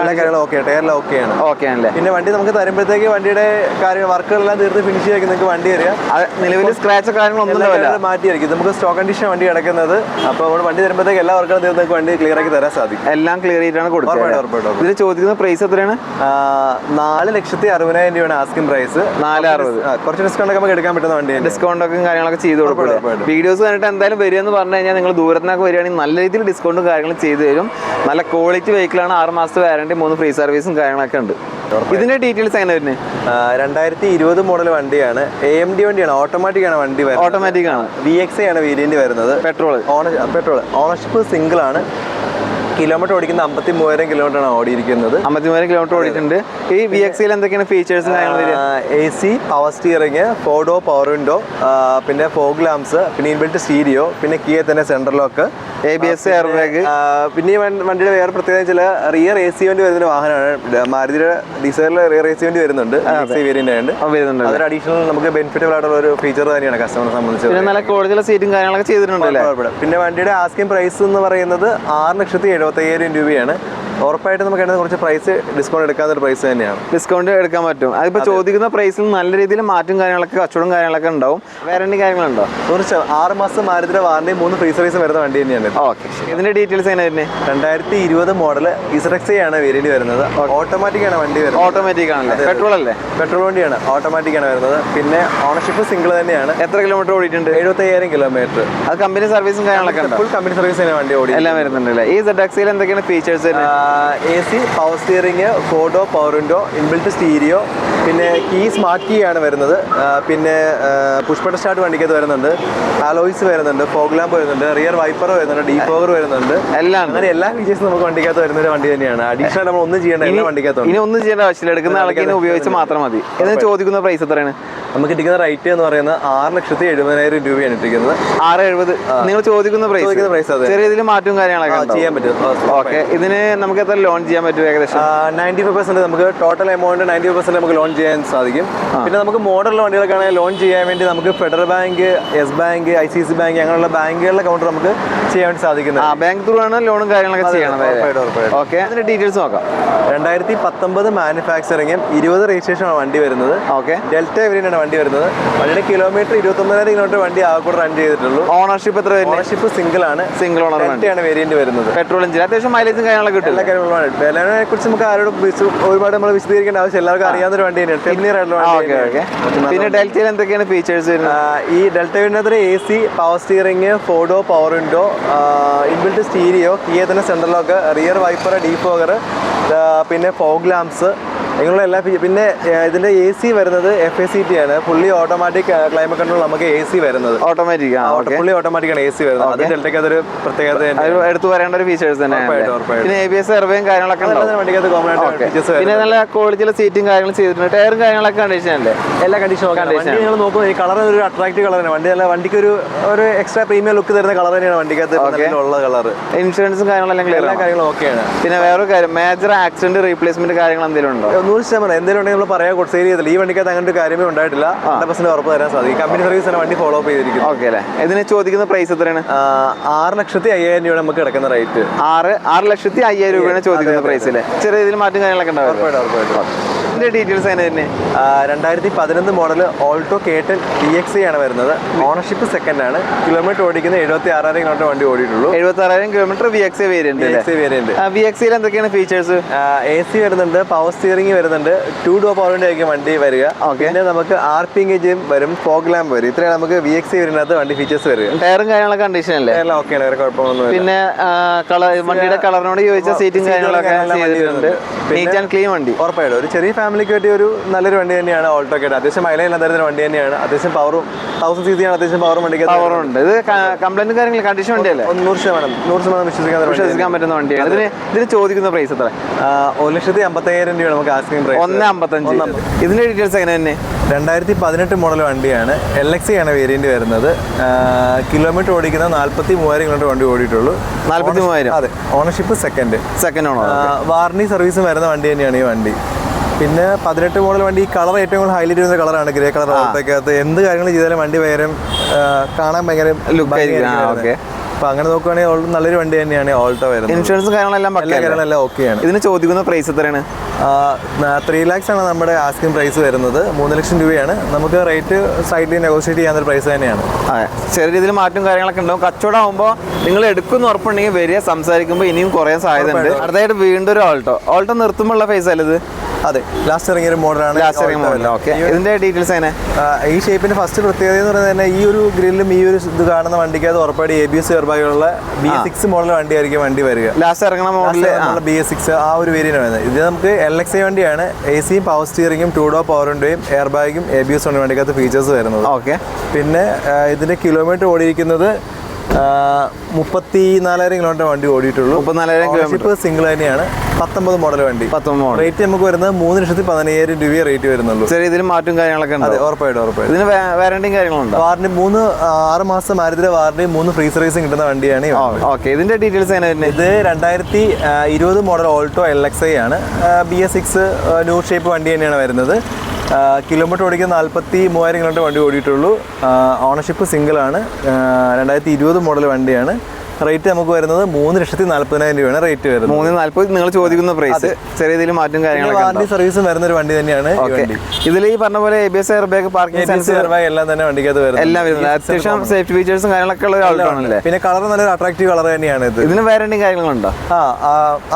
[SPEAKER 2] എല്ലാ കാര്യങ്ങളും ഓക്കെ ടയറിലും ഓക്കെയാണ്
[SPEAKER 1] ഓക്കെ ആണല്ലേ?
[SPEAKER 2] പിന്നെ വണ്ടി നമുക്ക് തരുമ്പോഴത്തേക്ക് വണ്ടിയുടെ കാര്യങ്ങൾ വർക്കുകളെല്ലാം തീർത്ത് ഫിനിഷ് ചെയ്ത് നിങ്ങൾക്ക് വണ്ടി തരിക.
[SPEAKER 1] നിലവിൽ സ്ക്രാച്ച് കാര്യങ്ങളൊന്നും
[SPEAKER 2] മാറ്റിയായിരിക്കും നമുക്ക് സ്റ്റോക്ക് കണ്ടീഷൻ വണ്ടി കിടക്കുന്നത്. അപ്പോൾ നമ്മൾ വണ്ടി തരുമ്പോഴത്തേക്ക് എല്ലാ വർക്കുകളും തീർത്ത് നിങ്ങൾക്ക് വണ്ടി ക്ലിയർ ആക്കി തരാൻ സാധിക്കും.
[SPEAKER 1] എല്ലാം ക്ലിയർ ചെയ്തിട്ടാണ്
[SPEAKER 2] ഉറപ്പായിട്ടും.
[SPEAKER 1] ഇതിൽ ചോദിക്കുന്ന പ്രൈസ് എത്രയാണ്?
[SPEAKER 2] നാല് ലക്ഷത്തി അറുപതിനായിരം രൂപയാണ് ആസ്കിംഗ് പ്രൈസ്
[SPEAKER 1] നാല് അറുപത്.
[SPEAKER 2] കുറച്ച് ഡിസ്കൗണ്ട് ഒക്കെ നമുക്ക് എടുക്കാൻ പറ്റുന്ന വണ്ടി തന്നെ
[SPEAKER 1] ഡിസ്കൗണ്ട് ഒക്കെ കാര്യങ്ങളൊക്കെ ചെയ്ത് കൊടുക്കും വീഡിയോസ് കണ്ടിട്ട് എന്തായാലും വരിക എന്ന് പറഞ്ഞു കഴിഞ്ഞാൽ നിങ്ങൾ ദൂരത്തിനൊക്കെ വരികയാണെങ്കിൽ നല്ല രീതിയിൽ ഡിസ്കൗണ്ടും കാര്യങ്ങളും ചെയ്തു തരും. നല്ല ക്വാളിറ്റി വെഹിക്കിളാണ് ആറ് മാസത്തെ വാറണ്ടി മൂന്ന് ഫ്രീ സർവീസും കാര്യങ്ങളൊക്കെ ഉണ്ട്. ഇതിന്റെ ഡീറ്റെയിൽസ് എങ്ങനെ വരുന്നത്
[SPEAKER 2] രണ്ടായിരത്തി ഇരുപത് മോഡൽ വണ്ടിയാണ്. എ എം ഡി വണ്ടിയാണ്. ഓട്ടോമാറ്റിക് ആണ് വണ്ടി വരുന്നത്.
[SPEAKER 1] ഓട്ടോമാറ്റിക് ആണ്.
[SPEAKER 2] വി എക്സ് ആണ് വേരിയന്റ് വരുന്നത്.
[SPEAKER 1] പെട്രോൾ
[SPEAKER 2] ഓണ പെട്രോൾ ഓണർഷിപ്പ് സിംഗിൾ ആണ്. കിലോമീറ്റർ ഓടിക്കുന്ന അമ്പത്തി മൂവായിരം കിലോമീറ്റർ ആണ് ഓടിയിരിക്കുന്നത്.
[SPEAKER 1] അമ്പത്തി മൂവായിരം കിലോമീറ്റർ ഓടിയിട്ടുണ്ട്. ഈ വി എക്സിൽ എന്തൊക്കെയാണ് features
[SPEAKER 2] A C power steering four door power window പിന്നെ ഫോഗ് ലാംസ് പിന്നെ ഇൻബിൽറ്റ് സ്റ്റീരിയോ പിന്നെ കിയെ തന്നെ central lock
[SPEAKER 1] A B S air bag
[SPEAKER 2] പിന്നെ ഈ വണ്ടിയുടെ വേറെ പ്രത്യേകത ചില റിയർ എ സി വണ്ടി വരുന്ന വാഹനമാണ്. മാരുതിയുടെ ഡീസലിൽ റിയർ എ സി വണ്ടി വരുന്നുണ്ട്. വേരിയന്റ് ആയതുകൊണ്ട്
[SPEAKER 1] വരുന്നുണ്ട്
[SPEAKER 2] അതൊരു അഡീഷണൽ നമുക്ക് ബെനിഫിറ്റബിൾ ആയിട്ടുള്ള ഒരു ഫീച്ചർ തന്നെയാണ് കസ്റ്റമറെ സംബന്ധിച്ച്
[SPEAKER 1] പിന്നെ നല്ല ക്വാളിറ്റിയുള്ള സീറ്റും കാര്യങ്ങളൊക്കെ ചെയ്തിട്ടുണ്ട്
[SPEAKER 2] പിന്നെ വണ്ടിയുടെ ആസ്കിംഗ് പ്രൈസ് എന്ന് പറയുന്നത് ആറ് ലക്ഷത്തി അയ്യായിരം രൂപയാണ്. ഉറപ്പായിട്ടും നമുക്ക് അതിന് കുറച്ച് പ്രൈസ് ഡിസ്കൗണ്ട് എടുക്കാവുന്ന ഒരു പ്രൈസ് തന്നെയാണ്.
[SPEAKER 1] ഡിസ്കൗണ്ട് എടുക്കാൻ പറ്റും. അതിപ്പോ ചോദിക്കുന്ന പ്രൈസിൽ നല്ല രീതിയിൽ മാറ്റം കാര്യങ്ങളൊക്കെ കച്ചവടം കാര്യങ്ങളൊക്കെ ഉണ്ടാവും. വാറണ്ടി കാര്യങ്ങളുണ്ടോ?
[SPEAKER 2] തീർച്ചയായും ആറ് മാസം മാരുതിയുടെ വാറണ്ടി മൂന്ന് ഫ്രീ സർവീസ് വരുന്ന വണ്ടി തന്നെയാണ്.
[SPEAKER 1] ഓക്കെ ഇതിന്റെ ഡീറ്റെയിൽസ് എങ്ങനെ തന്നെ
[SPEAKER 2] രണ്ടായിരത്തി ഇരുപത് മോഡൽ ഇസറക്സി ആണ് വേരിയന്റ് വരുന്നത്. ഓട്ടോമാറ്റിക് ആണ് വണ്ടി വരുന്നത്.
[SPEAKER 1] ഓട്ടോമാറ്റിക് ആണ് പെട്രോൾ അല്ലേ?
[SPEAKER 2] പെട്രോൾ വണ്ടിയാണ്. ഓട്ടോമാറ്റിക് ആണ് വരുന്നത്. പിന്നെ ഓണർഷിപ്പ് സിംഗിൾ തന്നെയാണ്.
[SPEAKER 1] എത്ര കിലോമീറ്റർ ഓടിയിട്ടുണ്ട്?
[SPEAKER 2] എഴുപത്തി അയ്യായിരം കിലോമീറ്റർ
[SPEAKER 1] അത് കമ്പനി സർവീസും കാര്യങ്ങളൊക്കെ
[SPEAKER 2] ഫുൾ കമ്പനി സർവീസ് തന്നെ വണ്ടി ഓടി
[SPEAKER 1] എല്ലാം വരുന്നുണ്ട് അല്ലേ ഈ സെഡ് എന്തൊക്കെയാണ് features
[SPEAKER 2] A C power steering ഫോഡോ power window inbuilt stereo പിന്നെ കീ സ്മാർട്ട് കീ ആണ് വരുന്നത്. പിന്നെ പുഷ്പട്ട സ്റ്റാർട്ട് വണ്ടിക്കത് വരുന്നുണ്ട്. അലോയ്സ് വരുന്നുണ്ട്. ഫോഗ് ലാമ്പ് വരുന്നുണ്ട്. റിയർ വൈപ്പർ വരുന്നുണ്ട്. ഡീ ഡീഫോഗർ വരുന്നുണ്ട്.
[SPEAKER 1] എല്ലാം.
[SPEAKER 2] അങ്ങനെ എല്ലാ ഫീച്ചേഴ്സും നമുക്ക് വണ്ടിക്കകത്ത് വരുന്ന ഒരു വണ്ടി തന്നെയാണ്. അഡീഷണൽ നമ്മൾ ഒന്നും ചെയ്യേണ്ട എല്ലാ വണ്ടിക്കകത്തും
[SPEAKER 1] ഇനി ഒന്നും ചെയ്യേണ്ട ആവശ്യമില്ല. എടുക്കുന്ന ആൾക്കാരെ ഉപയോഗിച്ച് മാത്രം മതി. എന്ന് ചോദിക്കുന്ന പ്രൈസ് എത്രയാണ്?
[SPEAKER 2] നമുക്ക് ഇരിക്കുന്ന റേറ്റ് എന്ന് പറയുന്നത് ആറ് ലക്ഷത്തി എഴുപതിനായിരം രൂപയാണ് ഇട്ടിരിക്കുന്നത്.
[SPEAKER 1] ആറ് എഴുപത്. നിങ്ങൾ ചോദിക്കുന്ന പ്രൈസ്
[SPEAKER 2] ചോദിക്കുന്ന പ്രൈസ് അതെ.
[SPEAKER 1] ചെറിയ ഇതിൽ മാറ്റവും കാര്യങ്ങളൊക്കെ
[SPEAKER 2] ചെയ്യാൻ പറ്റും.
[SPEAKER 1] ഓക്കെ ഇതിന് നമുക്ക് എത്ര ലോൺ ചെയ്യാൻ പറ്റും ഏകദേശം?
[SPEAKER 2] നയന്റി ഫൈവ് പെർസെന്റ് നമുക്ക് total amount ninety five percent നമുക്ക് ലോൺ ചെയ്യാൻ സാധിക്കും. പിന്നെ നമുക്ക് മോഡലുള്ള വണ്ടികൾക്കാണെങ്കിൽ ലോൺ ചെയ്യാൻ വേണ്ടി നമുക്ക് Federal Bank Yes Bank I C C bank അങ്ങനെയുള്ള ബാങ്കുകളുടെ കൗണ്ടർ നമുക്ക് ചെയ്യാൻ വേണ്ടി
[SPEAKER 1] ആ
[SPEAKER 2] സാധിക്കുന്നത്
[SPEAKER 1] ബാങ്ക് ത്രൂ ആണ് ലോണും കാര്യങ്ങളൊക്കെ ചെയ്യണം. ഓക്കെ അതിന്റെ ഡീറ്റെയിൽസ് നോക്കാം.
[SPEAKER 2] രണ്ടായിരത്തി പത്തൊമ്പത് മാനുഫാക്ചറിങ്ങും ഇരുപത് രജിസ്ട്രേഷൻ ആണ് വണ്ടി വരുന്നത്.
[SPEAKER 1] ഓക്കെ
[SPEAKER 2] ഡെൽറ്റ വേരിയന്റാണ് വണ്ടി വരുന്നത്. വണ്ടിയുടെ കിലോമീറ്റർ ഇരുപത്തൊമ്പതിനായിരം കിലോമീറ്റർ വണ്ടി ആകെ റൺ ചെയ്തിട്ടുള്ളൂ.
[SPEAKER 1] ഓണർഷിപ്പ് എത്ര
[SPEAKER 2] ഓണർഷിപ്പ് സിംഗിൾ ആണ്.
[SPEAKER 1] സിംഗിൾ ഓണർ വണ്ടിയാണ്
[SPEAKER 2] ഡെൽറ്റയാണ് വേരിയന്റ് വരുന്നത്.
[SPEAKER 1] പെട്രോൾ എഞ്ചിൻ അത്യാവശ്യം മൈലേജും കാര്യങ്ങളൊക്കെ കിട്ടും
[SPEAKER 2] എല്ലാ കാര്യങ്ങളും വിലനെ കുറിച്ച് നമുക്ക് ആരോടും ഒരുപാട് നമ്മൾ വിശദീകരിക്കേണ്ട ആവശ്യം എല്ലാവർക്കും അറിയാവുന്ന ഒരു വണ്ടി തന്നെയാണ്.
[SPEAKER 1] പിന്നെ ഡെൽറ്റയിൽ എന്തൊക്കെയാണ് ഫീച്ചേഴ്സ്
[SPEAKER 2] ഈ ഡെൽറ്റ വീടിനകത്ത് A C power steering four door power window inbuilt stereo കിയെ തന്നെ ലോക്ക് റിയർ വൈപ്പർ ഡീഫോഗർ പിന്നെ ഫോഗ് ലാംപ്സ് ഇങ്ങനെയുള്ള എല്ലാ പിന്നെ ഇതിന്റെ എ സി വരുന്നത് എഫ് എ സി ടി ആണ്. ഫുള്ളി ഓട്ടോമാറ്റിക് ക്ലൈമറ്റ് കൺട്രോൾ നമുക്ക് എ സി വരുന്നത്.
[SPEAKER 1] ഓട്ടോമാറ്റിക്
[SPEAKER 2] ഫുള്ളി ഓട്ടോമാറ്റിക് ആണ് എ സി വരുന്നത്. അത് ഡെൽറ്റയ്ക്ക് അതൊരു പ്രത്യേകത
[SPEAKER 1] എടുത്തു പറയേണ്ട ഒരു ഫീച്ചേഴ്സ് തന്നെ. പിന്നെ എ ബി എസ് സർവേയും കാര്യങ്ങളൊക്കെ
[SPEAKER 2] വണ്ടിക്കകത്ത് കോമൺ ആയിട്ട്
[SPEAKER 1] പിന്നെ നല്ല ക്വാളിറ്റിയിലെ സീറ്റും കാര്യങ്ങളും ചെയ്തിട്ടുണ്ട്. ടയറും കാര്യങ്ങളൊക്കെ കണ്ടീഷൻ അല്ലേ?
[SPEAKER 2] എല്ലാ കണ്ടീഷനും വണ്ടി നിങ്ങൾ നോക്കുമ്പോൾ ഈ കളർ ഒരു അട്രാക്റ്റീവ് കളർ തന്നെ. വണ്ടി നല്ല വണ്ടിക്ക് ഒരു ഒരു എക്സ്ട്രാ പ്രീമിയം ലുക്ക് തരുന്ന കളർ തന്നെയാണ് വണ്ടിക്കകത്ത് ഉള്ള കളർ
[SPEAKER 1] ഇൻഷുറൻസും കാര്യങ്ങളെല്ലാം
[SPEAKER 2] എല്ലാ കാര്യങ്ങളും ഓക്കെയാണ്
[SPEAKER 1] പിന്നെ വേറൊരു കാര്യം. മേജർ ആക്സിഡന്റ് റീപ്ലേസ്മെന്റ് കാര്യങ്ങൾ എന്തെങ്കിലും ഉണ്ടോ?
[SPEAKER 2] നൂറ് ശതമാനം. എന്തെങ്കിലും ഉണ്ടെങ്കിൽ നമ്മൾ പറയാൻ സെയിൽ ചെയ്തില്ല ഈ വണ്ടിക്കകത്ത് അങ്ങനെ ഒരു കാര്യമേ ഉണ്ടായിട്ടില്ല. ഹൺഡ്രഡ് പെർസെന്റ് ഉറപ്പ് തരാൻ സാധിക്കും. കമ്പനി സർവീസ് തന്നെ വണ്ടി ഫോളോ അപ്പ് ചെയ്തിരിക്കും
[SPEAKER 1] ഓക്കെ അല്ലേ? ഇതിന് ചോദിക്കുന്ന പ്രൈസ് എത്രയാണ്?
[SPEAKER 2] ആറ് ലക്ഷത്തി അയ്യായിരം രൂപ നമുക്ക് കിടക്കുന്ന റേറ്റ്
[SPEAKER 1] ആറ് ആറ് ലക്ഷത്തി അയ്യായിരം രൂപയാണ് ചോദിക്കുന്ന പ്രൈസ് അല്ലേ? ചെറിയ രീതിയിൽ മാറ്റം കാര്യങ്ങളൊക്കെ ഉണ്ടാവും ഇതിന്റെ ഡീറ്റെയിൽസ് തന്നെ തന്നെ.
[SPEAKER 2] രണ്ടായിരത്തി പതിനൊന്ന് model Alto K ten T X ആണ് വരുന്നത്. ഓണർഷിപ്പ് സെക്കൻഡ് ആണ്. കിലോമീറ്റർ ഓടിക്കുന്ന എഴുപത്തി ആറായിരം കിലോമീറ്റർ വണ്ടി ഓടിയിട്ടുള്ളൂ.
[SPEAKER 1] എഴുപത്തി ആറായിരം kilometre V X variant
[SPEAKER 2] variant
[SPEAKER 1] V എക്സിൽ എന്തൊക്കെയാണ് ഫീച്ചേഴ്സ്
[SPEAKER 2] എ സി വരുന്നുണ്ട് പവർ സ്റ്റിയറിംഗ് വരുന്നുണ്ട് ടു ഡോ പവറിന്റെ ആയിരിക്കും വണ്ടി വരിക. പിന്നെ നമുക്ക് ആർ പി എഞ്ചിൻ വരും ഫോഗ് ലാമ്പ് വരും. ഇത്രയാണ് നമുക്ക് വി എക്സ് വരുന്നത് വണ്ടി ഫീച്ചേഴ്സ് വരിക.
[SPEAKER 1] ടയറും കാര്യങ്ങളൊക്കെ കണ്ടീഷൻ അല്ലേ?
[SPEAKER 2] എല്ലാം ആണ് വേറെ കുഴപ്പമൊന്നും
[SPEAKER 1] പിന്നെ കളർ വണ്ടിയുടെ കളറിനോട് ചോദിച്ച സീറ്റും കാര്യങ്ങളൊക്കെ. നീറ്റ് ആൻഡ് ക്ലീൻ വണ്ടി.
[SPEAKER 2] ഉറപ്പായിട്ടും ഒരു ചെറിയ ഫാമിലിക്ക് പറ്റിയ ഒരു നല്ലൊരു വണ്ടി തന്നെയാണ് ഓൾട്ടോ കേട്ട് അത്യാവശ്യം മൈലേജ് എല്ലാം തരുന്ന വണ്ടി തന്നെയാണ്. അത്യാവശ്യം പവറും തൗസൻഡ് സി സിയാണ് അത്യാവശ്യം പവറും വണ്ടിക്ക്
[SPEAKER 1] പവറുണ്ട് ഇത് കംപ്ലൈന്റ് കാര്യങ്ങൾ കണ്ടീഷൻ വണ്ടിയല്ലേ?
[SPEAKER 2] നൂറ് ശതമാനം നൂറ് ശതമാനം വിശ്വസിക്കാൻ
[SPEAKER 1] വിശ്വസിക്കാൻ പറ്റുന്ന വണ്ടിയാണ്. ഇതിന് ഇതിന് ചോദിക്കുന്ന പ്രൈസ് എത്ര?
[SPEAKER 2] ഒരു ലക്ഷത്തി അമ്പത്തയ്യായിരം രൂപയാണ് നമുക്ക് ആസ്കിംഗ് പ്രൈസ്
[SPEAKER 1] ഒന്ന് അമ്പത്തഞ്ച്. ഇതിന്റെ ഡീറ്റെയിൽസ് എങ്ങനെ തന്നെ?
[SPEAKER 2] രണ്ടായിരത്തി പതിനെട്ട് മോഡൽ വണ്ടിയാണ്. എൽ എക്സ് ആണ് വേരിയന്റ് വരുന്നത്. കിലോമീറ്റർ ഓടിക്കുന്ന നാല്പത്തി മൂവായിരം കിലോമീറ്റർ വണ്ടി ഓടിയിട്ടുള്ളൂ.
[SPEAKER 1] നാല്പത്തി മൂവായിരം?
[SPEAKER 2] അതെ ownership second
[SPEAKER 1] second owner
[SPEAKER 2] warranty സർവീസും വരുന്ന വണ്ടി തന്നെയാണ് ഈ വണ്ടി. പിന്നെ പതിനെട്ട് മോഡൽ വണ്ടി ഈ കളർ ഏറ്റവും കൂടുതൽ ഹൈലൈറ്റ് ചെയ്യുന്ന കളറാണ് ഗ്രേ കളർ അകത്ത് എന്ത് കാര്യങ്ങൾ ചെയ്താലും വണ്ടി ഭയങ്കര കാണാൻ ഭയങ്കര ലുക്ക് അപ്പൊ അങ്ങനെ നോക്കുകയാണെങ്കിൽ നല്ലൊരു വണ്ടി തന്നെയാണ് ഓൾട്ടോ വരുന്നത്.
[SPEAKER 1] ഇൻഷുറൻസ് കാര്യങ്ങളെല്ലാം?
[SPEAKER 2] കാര്യങ്ങളെല്ലാം ഓക്കെയാണ്
[SPEAKER 1] ഇതിന് ചോദിക്കുന്ന പ്രൈസ് എത്രയാണ്?
[SPEAKER 2] ത്രീ ലാക്സ് ആണ് നമ്മുടെ ആസ്കിംഗ് പ്രൈസ് വരുന്നത്. മൂന്ന് ലക്ഷം രൂപയാണ്. നമുക്ക് റേറ്റ് സൈഡിൽ നെഗോഷിയേറ്റ് ചെയ്യാൻ ഒരു പ്രൈസ് തന്നെയാണ്.
[SPEAKER 1] ചെറിയ രീതിയിൽ മാറ്റം കാര്യങ്ങളൊക്കെ ഉണ്ടാവും. കച്ചവടം ആകുമ്പോൾ നിങ്ങൾ എടുക്കുന്ന ഉറപ്പുണ്ടെങ്കിൽ വരിക സംസാരിക്കുമ്പോൾ ഇനിയും കുറയാൻ സാധ്യതയുണ്ട്. അടുത്തായിട്ട് വീണ്ടും ഒരു ഓൾട്ടോ ഓൾട്ടോ നിർത്തുമ്പോഴുള്ള ഫേസ് അല്ല ഇത്?
[SPEAKER 2] അതെ ലാസ്റ്റ് ഇറങ്ങിയ ഒരു മോഡലാണ്
[SPEAKER 1] ലാസ്റ്റ് ഇറങ്ങിയ മോഡൽ ഓക്കെ ഇതിന്റെ ഡീറ്റെയിൽസ് എങ്ങനെ
[SPEAKER 2] ഈ ഷേപ്പിന്റെ ഫസ്റ്റ് പ്രത്യേകത എന്ന് പറയുന്നത് തന്നെ ഈ ഒരു ഗ്രില്ലും ഈ ഒരു ഇത് കാണുന്ന വണ്ടിക്ക് അത് ഉറപ്പായിട്ട് എ ബി എസ് ചെറുപായുള്ള ബി സിക്സ് മോഡൽ വണ്ടി ആയിരിക്കും വണ്ടി വരിക.
[SPEAKER 1] ലാസ്റ്റ് ഇറങ്ങുന്ന മോഡൽ
[SPEAKER 2] ബി എസ് സിക്സ് ആ ഒരു വേരിയന്റ് വരുന്നത്. ഇത് നമുക്ക് എൽ എക്സ് ഐ വണ്ടിയാണ്. എ സിയും പവർ സ്റ്റിയറിംഗും ടൂ ഡോ പവർ വിൻഡോയും എയർ ബാഗും എ ബി എസ് ഉണ്ട് വണ്ടിക്കകത്ത് ഫീച്ചേഴ്സ് വരുന്നത്.
[SPEAKER 1] ഓക്കെ
[SPEAKER 2] പിന്നെ ഇതിന്റെ കിലോമീറ്റർ ഓടിയിരിക്കുന്നത് മുപ്പത്തി നാലായിരം കിലോമീറ്റർ വണ്ടി ഓടിയിട്ടുള്ളൂ.
[SPEAKER 1] മുപ്പത്തിനാലായിരം കിലോമീറ്റർ
[SPEAKER 2] സിംഗിൾ തന്നെയാണ് പത്തൊമ്പത് മോഡൽ വണ്ടി.
[SPEAKER 1] പത്തൊമ്പത്
[SPEAKER 2] റേറ്റ് നമുക്ക് വരുന്നത് മൂന്ന് ലക്ഷത്തി പതിനയ്യായിരം രൂപയെ റേറ്റ് വരുന്നുള്ളൂ.
[SPEAKER 1] ചെറിയ ഇതിൽ മാറ്റം കാര്യങ്ങളൊക്കെ ഉണ്ട്?
[SPEAKER 2] ഉറപ്പായിട്ടും ഉറപ്പായിട്ടും.
[SPEAKER 1] ഇതിന് വാറണ്ടിയും കാര്യങ്ങളുണ്ട്?
[SPEAKER 2] വാറണ്ടി മൂന്ന് ആറ് മാസം മാരുതിയുടെ വാറണ്ടി മൂന്ന് ഫ്രീ സർവീസും കിട്ടുന്ന വണ്ടിയാണ്
[SPEAKER 1] ഓക്കെ ഇതിന്റെ ഡീറ്റെയിൽസ് എങ്ങനെ
[SPEAKER 2] ഇത് രണ്ടായിരത്തി ഇരുപത് model Alto L X I ആണ്. B S six new shape വണ്ടി തന്നെയാണ് വരുന്നത്. കിലോമീറ്റർ ഓടിക്കുന്ന നാൽപ്പത്തി മൂവായിരം കിലോമീറ്റർ വണ്ടി ഓടിയിട്ടുള്ളൂ. ഓണർഷിപ്പ് സിംഗിളാണ് രണ്ടായിരത്തി ഇരുപത് മോഡൽ വണ്ടിയാണ്. റേറ്റ് നമുക്ക് വരുന്നത് മൂന്ന് ലക്ഷത്തി നാല്പതിനായിരം രൂപയാണ് റേറ്റ് വരുന്നത്.
[SPEAKER 1] മൂന്ന് നാല്പത് നിങ്ങൾ ചോദിക്കുന്ന പ്രൈസ് ചെറിയ രീതിയിൽ മാറ്റം കാര്യങ്ങളൊക്കെ
[SPEAKER 2] സർവീസും വരുന്ന ഒരു വണ്ടി തന്നെയാണ്
[SPEAKER 1] ഇതിൽ ഈ പറഞ്ഞ പോലെ A B S air bag parking
[SPEAKER 2] എല്ലാം തന്നെ വണ്ടിക്കകത്ത് വരുന്നത്
[SPEAKER 1] എല്ലാം വരുന്നത് അത്യാവശ്യം സേഫ്റ്റി ഫീച്ചേഴ്സും കാര്യങ്ങളൊക്കെ ഉള്ള ഒരാളാണല്ലേ
[SPEAKER 2] പിന്നെ കളർ നല്ലൊരു അട്രാക്റ്റീവ് കളർ തന്നെയാണ് ഇത്.
[SPEAKER 1] ഇതിന് വാറന്റി കാര്യങ്ങളുണ്ടോ
[SPEAKER 2] ആ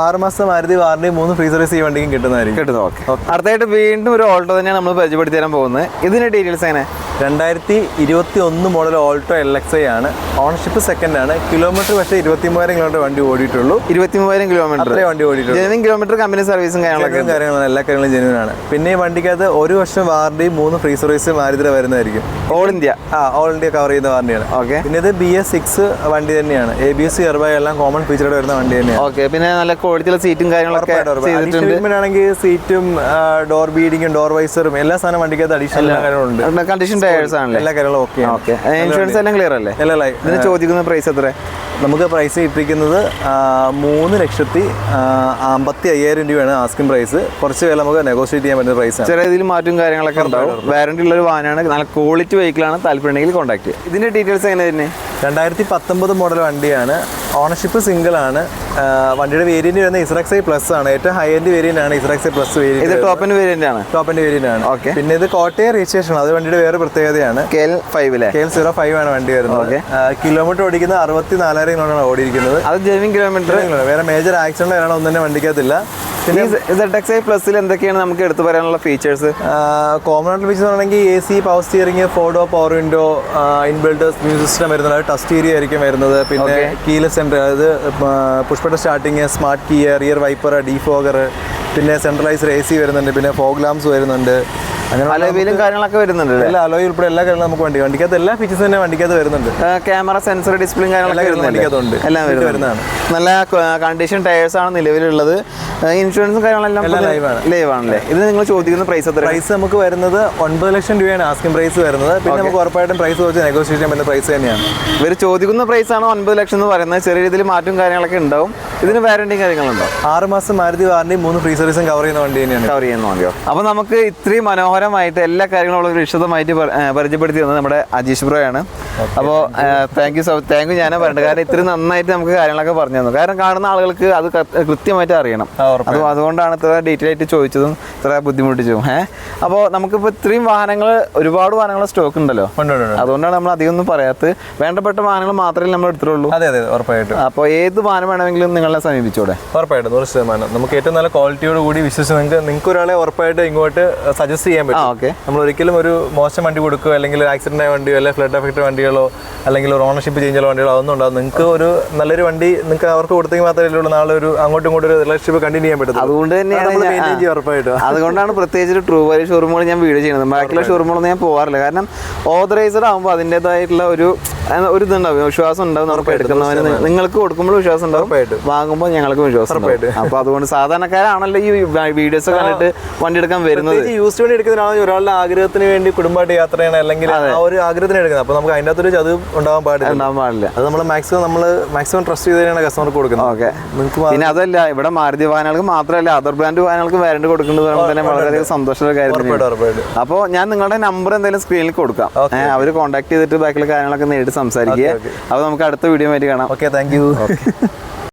[SPEAKER 2] ആറ് മാസം മാരുതി വാറണ്ടി മൂന്ന് ഫ്രീ സർവീസ് ഈ വണ്ടിക്കും കിട്ടുന്നതായിരിക്കും.
[SPEAKER 1] കിട്ടുന്നു ഓക്കെ അടുത്തായിട്ട് വീണ്ടും ഒരു ഓൾട്ടോ തന്നെയാണ് നമ്മൾ പരിചയപ്പെടുത്തി തരാൻ പോകുന്നത്. ഇതിന്റെ ഡീറ്റെയിൽസ് എങ്ങനെ?
[SPEAKER 2] രണ്ടായിരത്തി ഇരുപത്തി ഒന്ന് model Alto L X I ആണ്. ഓണർഷിപ്പ് സെക്കൻഡ് ആണ്. കിലോമീറ്റർ പക്ഷേ ഇരുപത്തി മൂവായിരം കിലോമീറ്റർ വണ്ടി ഓടിയിട്ടുള്ളൂ.
[SPEAKER 1] ഇരുപത്തി മൂവായിരം കിലോമീറ്റർ
[SPEAKER 2] വണ്ടി ഓടിയിട്ടുള്ളൂ.
[SPEAKER 1] ജനുവിൻ കിലോമീറ്റർ കമ്പനി സർവീസും കാര്യങ്ങളൊക്കെ
[SPEAKER 2] കാര്യങ്ങളാണ് കാര്യങ്ങളും എല്ലാ കാര്യങ്ങളും ജെന്യൂൻ ആണ്. പിന്നെ ഈ വണ്ടിക്കകത്ത് ഒരു വർഷം വാറണ്ടി മൂന്ന് ഫ്രീ സർവീസ് മാരുതിയുടെ വരുന്നതായിരിക്കും.
[SPEAKER 1] ഓൾ ഇന്ത്യ
[SPEAKER 2] ആ ഓൾ ഇന്ത്യ കവർ ചെയ്യുന്ന വാറണ്ടിയാണ്
[SPEAKER 1] ഓക്കെ
[SPEAKER 2] പിന്നെ ഇത് ബി എസ് സിക്സ് വണ്ടി തന്നെയാണ്. എ ബി എസ് എയർബാഗ് എല്ലാം കോമൺ ഫീച്ചറോട് വരുന്ന വണ്ടി തന്നെയാണ്.
[SPEAKER 1] ഓക്കെ പിന്നെ നല്ല ക്വാളിറ്റിയുള്ള സീറ്റും കാര്യങ്ങളൊക്കെ
[SPEAKER 2] ആണെങ്കിൽ സീറ്റും ഡോർ ബീഡിങ്ങും ഡോർ വൈസറും എല്ലാ സാധനം വണ്ടിക്കകത്ത് അഡീഷണൽ കാര്യങ്ങളുണ്ട്.
[SPEAKER 1] കണ്ടീഷൻ ടയേഴ്സ് ആണ്
[SPEAKER 2] എല്ലാ കാര്യങ്ങളും ഓക്കെ
[SPEAKER 1] ഓക്കെ ഇൻഷുറൻസ് എല്ലാം ക്ലിയർ അല്ലേ?
[SPEAKER 2] അല്ല
[SPEAKER 1] ഇതിന് ചോദിക്കുന്ന പ്രൈസ് എത്ര
[SPEAKER 2] നമുക്ക് പ്രൈസ് ഇട്ടിരിക്കുന്നത് മൂന്ന് ലക്ഷത്തി അമ്പത്തി അയ്യായിരം രൂപയാണ് ആസ്കിംഗ് പ്രൈസ് കുറച്ച് വില നമുക്ക് നെഗോഷിയേറ്റ് ചെയ്യാൻ പറ്റുന്ന പ്രൈസ്
[SPEAKER 1] ചെറിയ രീതിയിൽ മാറ്റും കാര്യങ്ങളൊക്കെ ഉണ്ടാവും. വാറണ്ടി ഉള്ള ഒരു വാഹനമാണ്. നല്ല ക്വാളിറ്റി വെഹിക്കിളാണ് താല്പര്യമുണ്ടെങ്കിൽ കോൺടാക്ട് ചെയ്യുക ഇതിന്റെ ഡീറ്റെയിൽസ് എങ്ങനെ തന്നെ
[SPEAKER 2] രണ്ടായിരത്തി പത്തൊമ്പത് മോഡൽ വണ്ടിയാണ്. ഓണർഷിപ്പ് സിംഗിൾ ആണ്. വണ്ടിയുടെ വേരിയന്റ് വരുന്നത് ഇസ്രക്സ് ഐ പ്ലസ് ആണ്. ഏറ്റവും ഹൈ എൻഡ് വേരിയന്റ് ആണ് ഇസ്രക്സ് ഐ പ്ലസ്
[SPEAKER 1] ഇത്
[SPEAKER 2] വേരിയന്റ്
[SPEAKER 1] ടോപ്പ് ആൻഡ് വേരിയന്റ് ആണ്.
[SPEAKER 2] ടോപ്പ് എൻഡ് വേരിയന്റ് ആണ്.
[SPEAKER 1] ഓക്കെ
[SPEAKER 2] പിന്നെ ഇത് കോട്ടയം രജിസ്ട്രേഷൻ ആണ്. അത് വണ്ടിയുടെ വേറെ പ്രത്യേകതയാണ്.
[SPEAKER 1] കെ എൽ ഫൈവ് അല്ലേ
[SPEAKER 2] കെ എൽ സീറോ ഫൈവ് ആണ് വണ്ടി വരുന്നത്.
[SPEAKER 1] ഓക്കെ
[SPEAKER 2] കിലോമീറ്റർ ഓടിക്കുന്ന അറുപത്തി നാലായിരം കിലോമീറ്റർ ഓടിയിരിക്കുന്നത്.
[SPEAKER 1] അത് ജെനുവിൻ കിലോമീറ്റർ
[SPEAKER 2] വേറെ മേജർ ആക്സിഡന്റ് വരാനോ ഒന്നും തന്നെ വണ്ടിക്കകത്തില്ല. പിന്നെ
[SPEAKER 1] സെഡ് എക്സ് ഐ പ്ലസിൽ എന്തൊക്കെയാണ് നമുക്ക് എടുത്തു പറയാനുള്ള ഫീച്ചേഴ്സ്
[SPEAKER 2] കോമൺ ആയിട്ട് ഫീച്ചർ ആണെങ്കിൽ A C power steering four door power window ഇൻബിൽഡേഴ്സ് music system വരുന്നത്. ടച്ച് ഏരിയ ആയിരിക്കും വരുന്നത്. പിന്നെ. കീലെസ് സെന്റർ അതായത് പുഷ്പട്ട സ്റ്റാർട്ടിങ് സ്മാർട്ട് കിയർ റിയർ വൈപ്പർ ഡീഫോഗർ പിന്നെ സെൻട്രലൈസ്ഡ് എ സി വരുന്നുണ്ട് പിന്നെ ഫോഗ് ലാംസ് വരുന്നുണ്ട്.
[SPEAKER 1] അലവിലും കാര്യങ്ങളൊക്കെ വരുന്നുണ്ട്
[SPEAKER 2] എല്ലാ അലോയി ഉൾപ്പെടെ എല്ലാ കാര്യങ്ങളും നമുക്ക് വണ്ടി വണ്ടിക്കകത്ത് എല്ലാ ഫീച്ചേഴ്സ് തന്നെ വണ്ടിക്കകത്ത് വരുന്നുണ്ട്.
[SPEAKER 1] ക്യാമറ സെൻസർ ഡിസ്പ്ലേയും കാര്യങ്ങളൊക്കെ.
[SPEAKER 2] എല്ലാം
[SPEAKER 1] വരുന്നതാണ്. നല്ല കണ്ടീഷൻ ടയേഴ്സ് ആണ് നിലവിലുള്ളത്. ഇൻഷുറൻസും കാര്യങ്ങളെല്ലാം ലൈവാണ് ലൈവാണല്ലേ ഇത് നിങ്ങൾ ചോദിക്കുന്ന പ്രൈസ് എത്ര
[SPEAKER 2] പ്രൈസ് നമുക്ക് വരുന്നത് ഒൻപത് ലക്ഷം രൂപയാണ് ആസ്കിംഗ് പ്രൈസ് വരുന്നത്. പിന്നെ നമുക്ക് ഉറപ്പായിട്ടും പ്രൈസ് വെച്ച് നെഗോഷിയേറ്റ് ചെയ്യാൻ പറ്റുന്ന പ്രൈസ് തന്നെയാണ്.
[SPEAKER 1] ഇവർ ചോദിക്കുന്ന പ്രൈസ് ആണ് ഒൻപത് ലക്ഷം എന്ന് പറയുന്നത്. ചെറിയ രീതിയിൽ മാറ്റും കാര്യങ്ങളൊക്കെ ഉണ്ടാവും. ഇതിന് വാറണ്ടിയും കാര്യങ്ങളുണ്ടോ?
[SPEAKER 2] ആറ് മാസം മാരുതി വാറണ്ടി മൂന്ന് ഫ്രീ സർവീസും കവർ ചെയ്യുന്ന വണ്ടി തന്നെയാണ്.
[SPEAKER 1] കവർ ചെയ്യുന്ന വണ്ടിയോ? അപ്പോൾ നമുക്ക് ഇത്രയും മനോഹരമായിട്ട് എല്ലാ കാര്യങ്ങളും വിശദമായിട്ട് പരിചയപ്പെടുത്തി തന്നത് നമ്മുടെ അജീഷ് ബ്രോ ആണ് അപ്പോൾ thank you so thank you ഞാനാ പറഞ്ഞത്. കാരണം ഇത്രയും നന്നായിട്ട് നമുക്ക് കാര്യങ്ങളൊക്കെ പറഞ്ഞു തന്നു. കാരണം കാണുന്ന ആളുകൾക്ക് അത് കൃത്യമായിട്ട് അറിയണം.
[SPEAKER 2] അപ്പൊ
[SPEAKER 1] അത് അതുകൊണ്ടാണ് ഇത്ര ഡീറ്റെയിൽ ആയിട്ട് ചോദിച്ചതും ഇത്ര ബുദ്ധിമുട്ടിച്ചതും ഏഹ് അപ്പോൾ നമുക്കിപ്പോൾ ഇത്രയും വാഹനങ്ങൾ ഒരുപാട് വാഹനങ്ങൾ സ്റ്റോക്ക് ഉണ്ടല്ലോ.
[SPEAKER 2] ഉണ്ട്, ഉണ്ട്, ഉണ്ട്.
[SPEAKER 1] അതുകൊണ്ടാണ് നമ്മൾ അധികം ഒന്നും പറയാത്തത്. വേണ്ടപ്പെട്ട വാഹനങ്ങൾ മാത്രമേ നമ്മൾ എടുത്തിട്ടുള്ളൂ.
[SPEAKER 2] അതെ അതെ ഉറപ്പായിട്ടും.
[SPEAKER 1] അപ്പോൾ ഏത് വാഹനം വേണമെങ്കിലും നിങ്ങളെ സമീപിച്ചൂടെ?
[SPEAKER 2] ഉറപ്പായിട്ടും നൂറ് ശതമാനം. നമുക്ക് ഏറ്റവും നല്ല ക്വാളിറ്റിയോട് കൂടി വിശ്വസിച്ച് നിങ്ങൾക്ക് നിങ്ങൾക്ക് ഒരാളെ ഉറപ്പായിട്ട് ഇങ്ങോട്ട് സജസ്റ്റ് ചെയ്യാൻ പറ്റും.
[SPEAKER 1] ഓക്കെ
[SPEAKER 2] നമ്മൾ ഒരിക്കലും ഒരു മോശം വണ്ടി കൊടുക്കുക അല്ലെങ്കിൽ ആക്സിഡന്റ് ആയ വണ്ടിയോ അല്ലെങ്കിൽ ഫ്ലഡ് എഫക്റ്റ് വണ്ടികളോ അല്ലെങ്കിൽ ഒരു ഓണർഷിപ്പ് ചേഞ്ചുള്ള വണ്ടികളോ അതൊന്നും ഉണ്ടാകും നിങ്ങൾക്ക് ഒരു നല്ലൊരു വണ്ടി നിങ്ങൾക്ക് അവർക്ക് കൊടുത്തെങ്കിൽ മാത്രമേ ഉള്ളൂ നാളെ ഒരു അങ്ങോട്ടും ഇങ്ങോട്ടും ഒരു റിലേഷൻഷിപ്പ് കണ്ടിന്യൂ ചെയ്യാൻ പറ്റും
[SPEAKER 1] അതുകൊണ്ട് തന്നെയാണ്
[SPEAKER 2] ഉറപ്പായിട്ടും.
[SPEAKER 1] അതുകൊണ്ടാണ് പ്രത്യേകിച്ച് ഒരു ട്രൂ വാലി ഷോറൂമുകൾ ഞാൻ വീഡിയോ ചെയ്യുന്നത്. ബാക്കിയുള്ള ഷോറൂമുകളൊന്നും ഞാൻ പോകാറില്ല. കാരണം ഓതറൈസ്ഡ് ആകുമ്പോൾ അതിന്റെതായിട്ടുള്ള ഒരു ഒരു ഇതുണ്ടാവും. വിശ്വാസം ഉണ്ടാവും നമുക്ക് എടുക്കുന്നവന് നിങ്ങൾക്ക് കൊടുക്കുമ്പോൾ വിശ്വാസം ഉണ്ടാവും. വാങ്ങുമ്പോൾ ഞങ്ങൾക്ക് വിശ്വാസം അപ്പോൾ അതുകൊണ്ട് സാധാരണക്കാരാണല്ലോ ഈ വീഡിയോസ് കണ്ടിട്ട് വണ്ടി എടുക്കാൻ വരുന്നത്.
[SPEAKER 2] യൂസ് വണ്ടി എടുക്കുന്നതിനാണെങ്കിൽ ഒരാളുടെ ആഗ്രഹത്തിന് വേണ്ടി കുടുംബമായിട്ട് യാത്ര ചെയ്യണം അല്ലെങ്കിൽ ആ ഒരു ആഗ്രഹത്തിന് എടുക്കുന്നത്. അപ്പോൾ നമുക്ക് അതിന്റെ അകത്തൊരു ചതുവ് ഉണ്ടാവാൻ പാടില്ല.
[SPEAKER 1] ഉണ്ടാവാൻ പാടില്ല.
[SPEAKER 2] അത് നമ്മൾ മാക്സിമം നമ്മൾ മാക്സിമം ട്രസ്റ്റ് ചെയ്ത് കസ്റ്റമർക്ക് കൊടുക്കുന്നത്.
[SPEAKER 1] ഓക്കെ. പിന്നെ അതല്ല ഇവിടെ മാരുതി വാഹനങ്ങൾക്ക് മാത്രമല്ല അതർ ബ്രാൻഡ് വാഹനങ്ങൾക്ക് വാറണ്ടി കൊടുക്കുന്നത് തന്നെ വളരെ സന്തോഷമുള്ള കാര്യം അപ്പോൾ ഞാൻ നിങ്ങളുടെ നമ്പർ എന്തായാലും സ്ക്രീനിൽ കൊടുക്കാം. അവർ കോൺടാക്ട് ചെയ്തിട്ട് ബാക്കിയുള്ള കാര്യങ്ങളൊക്കെ നേരിട്ട് സംസാരിക്കുക. അപ്പോൾ നമുക്ക് അടുത്ത വീഡിയോ ആയിട്ട് കാണാം.
[SPEAKER 2] Okay thank you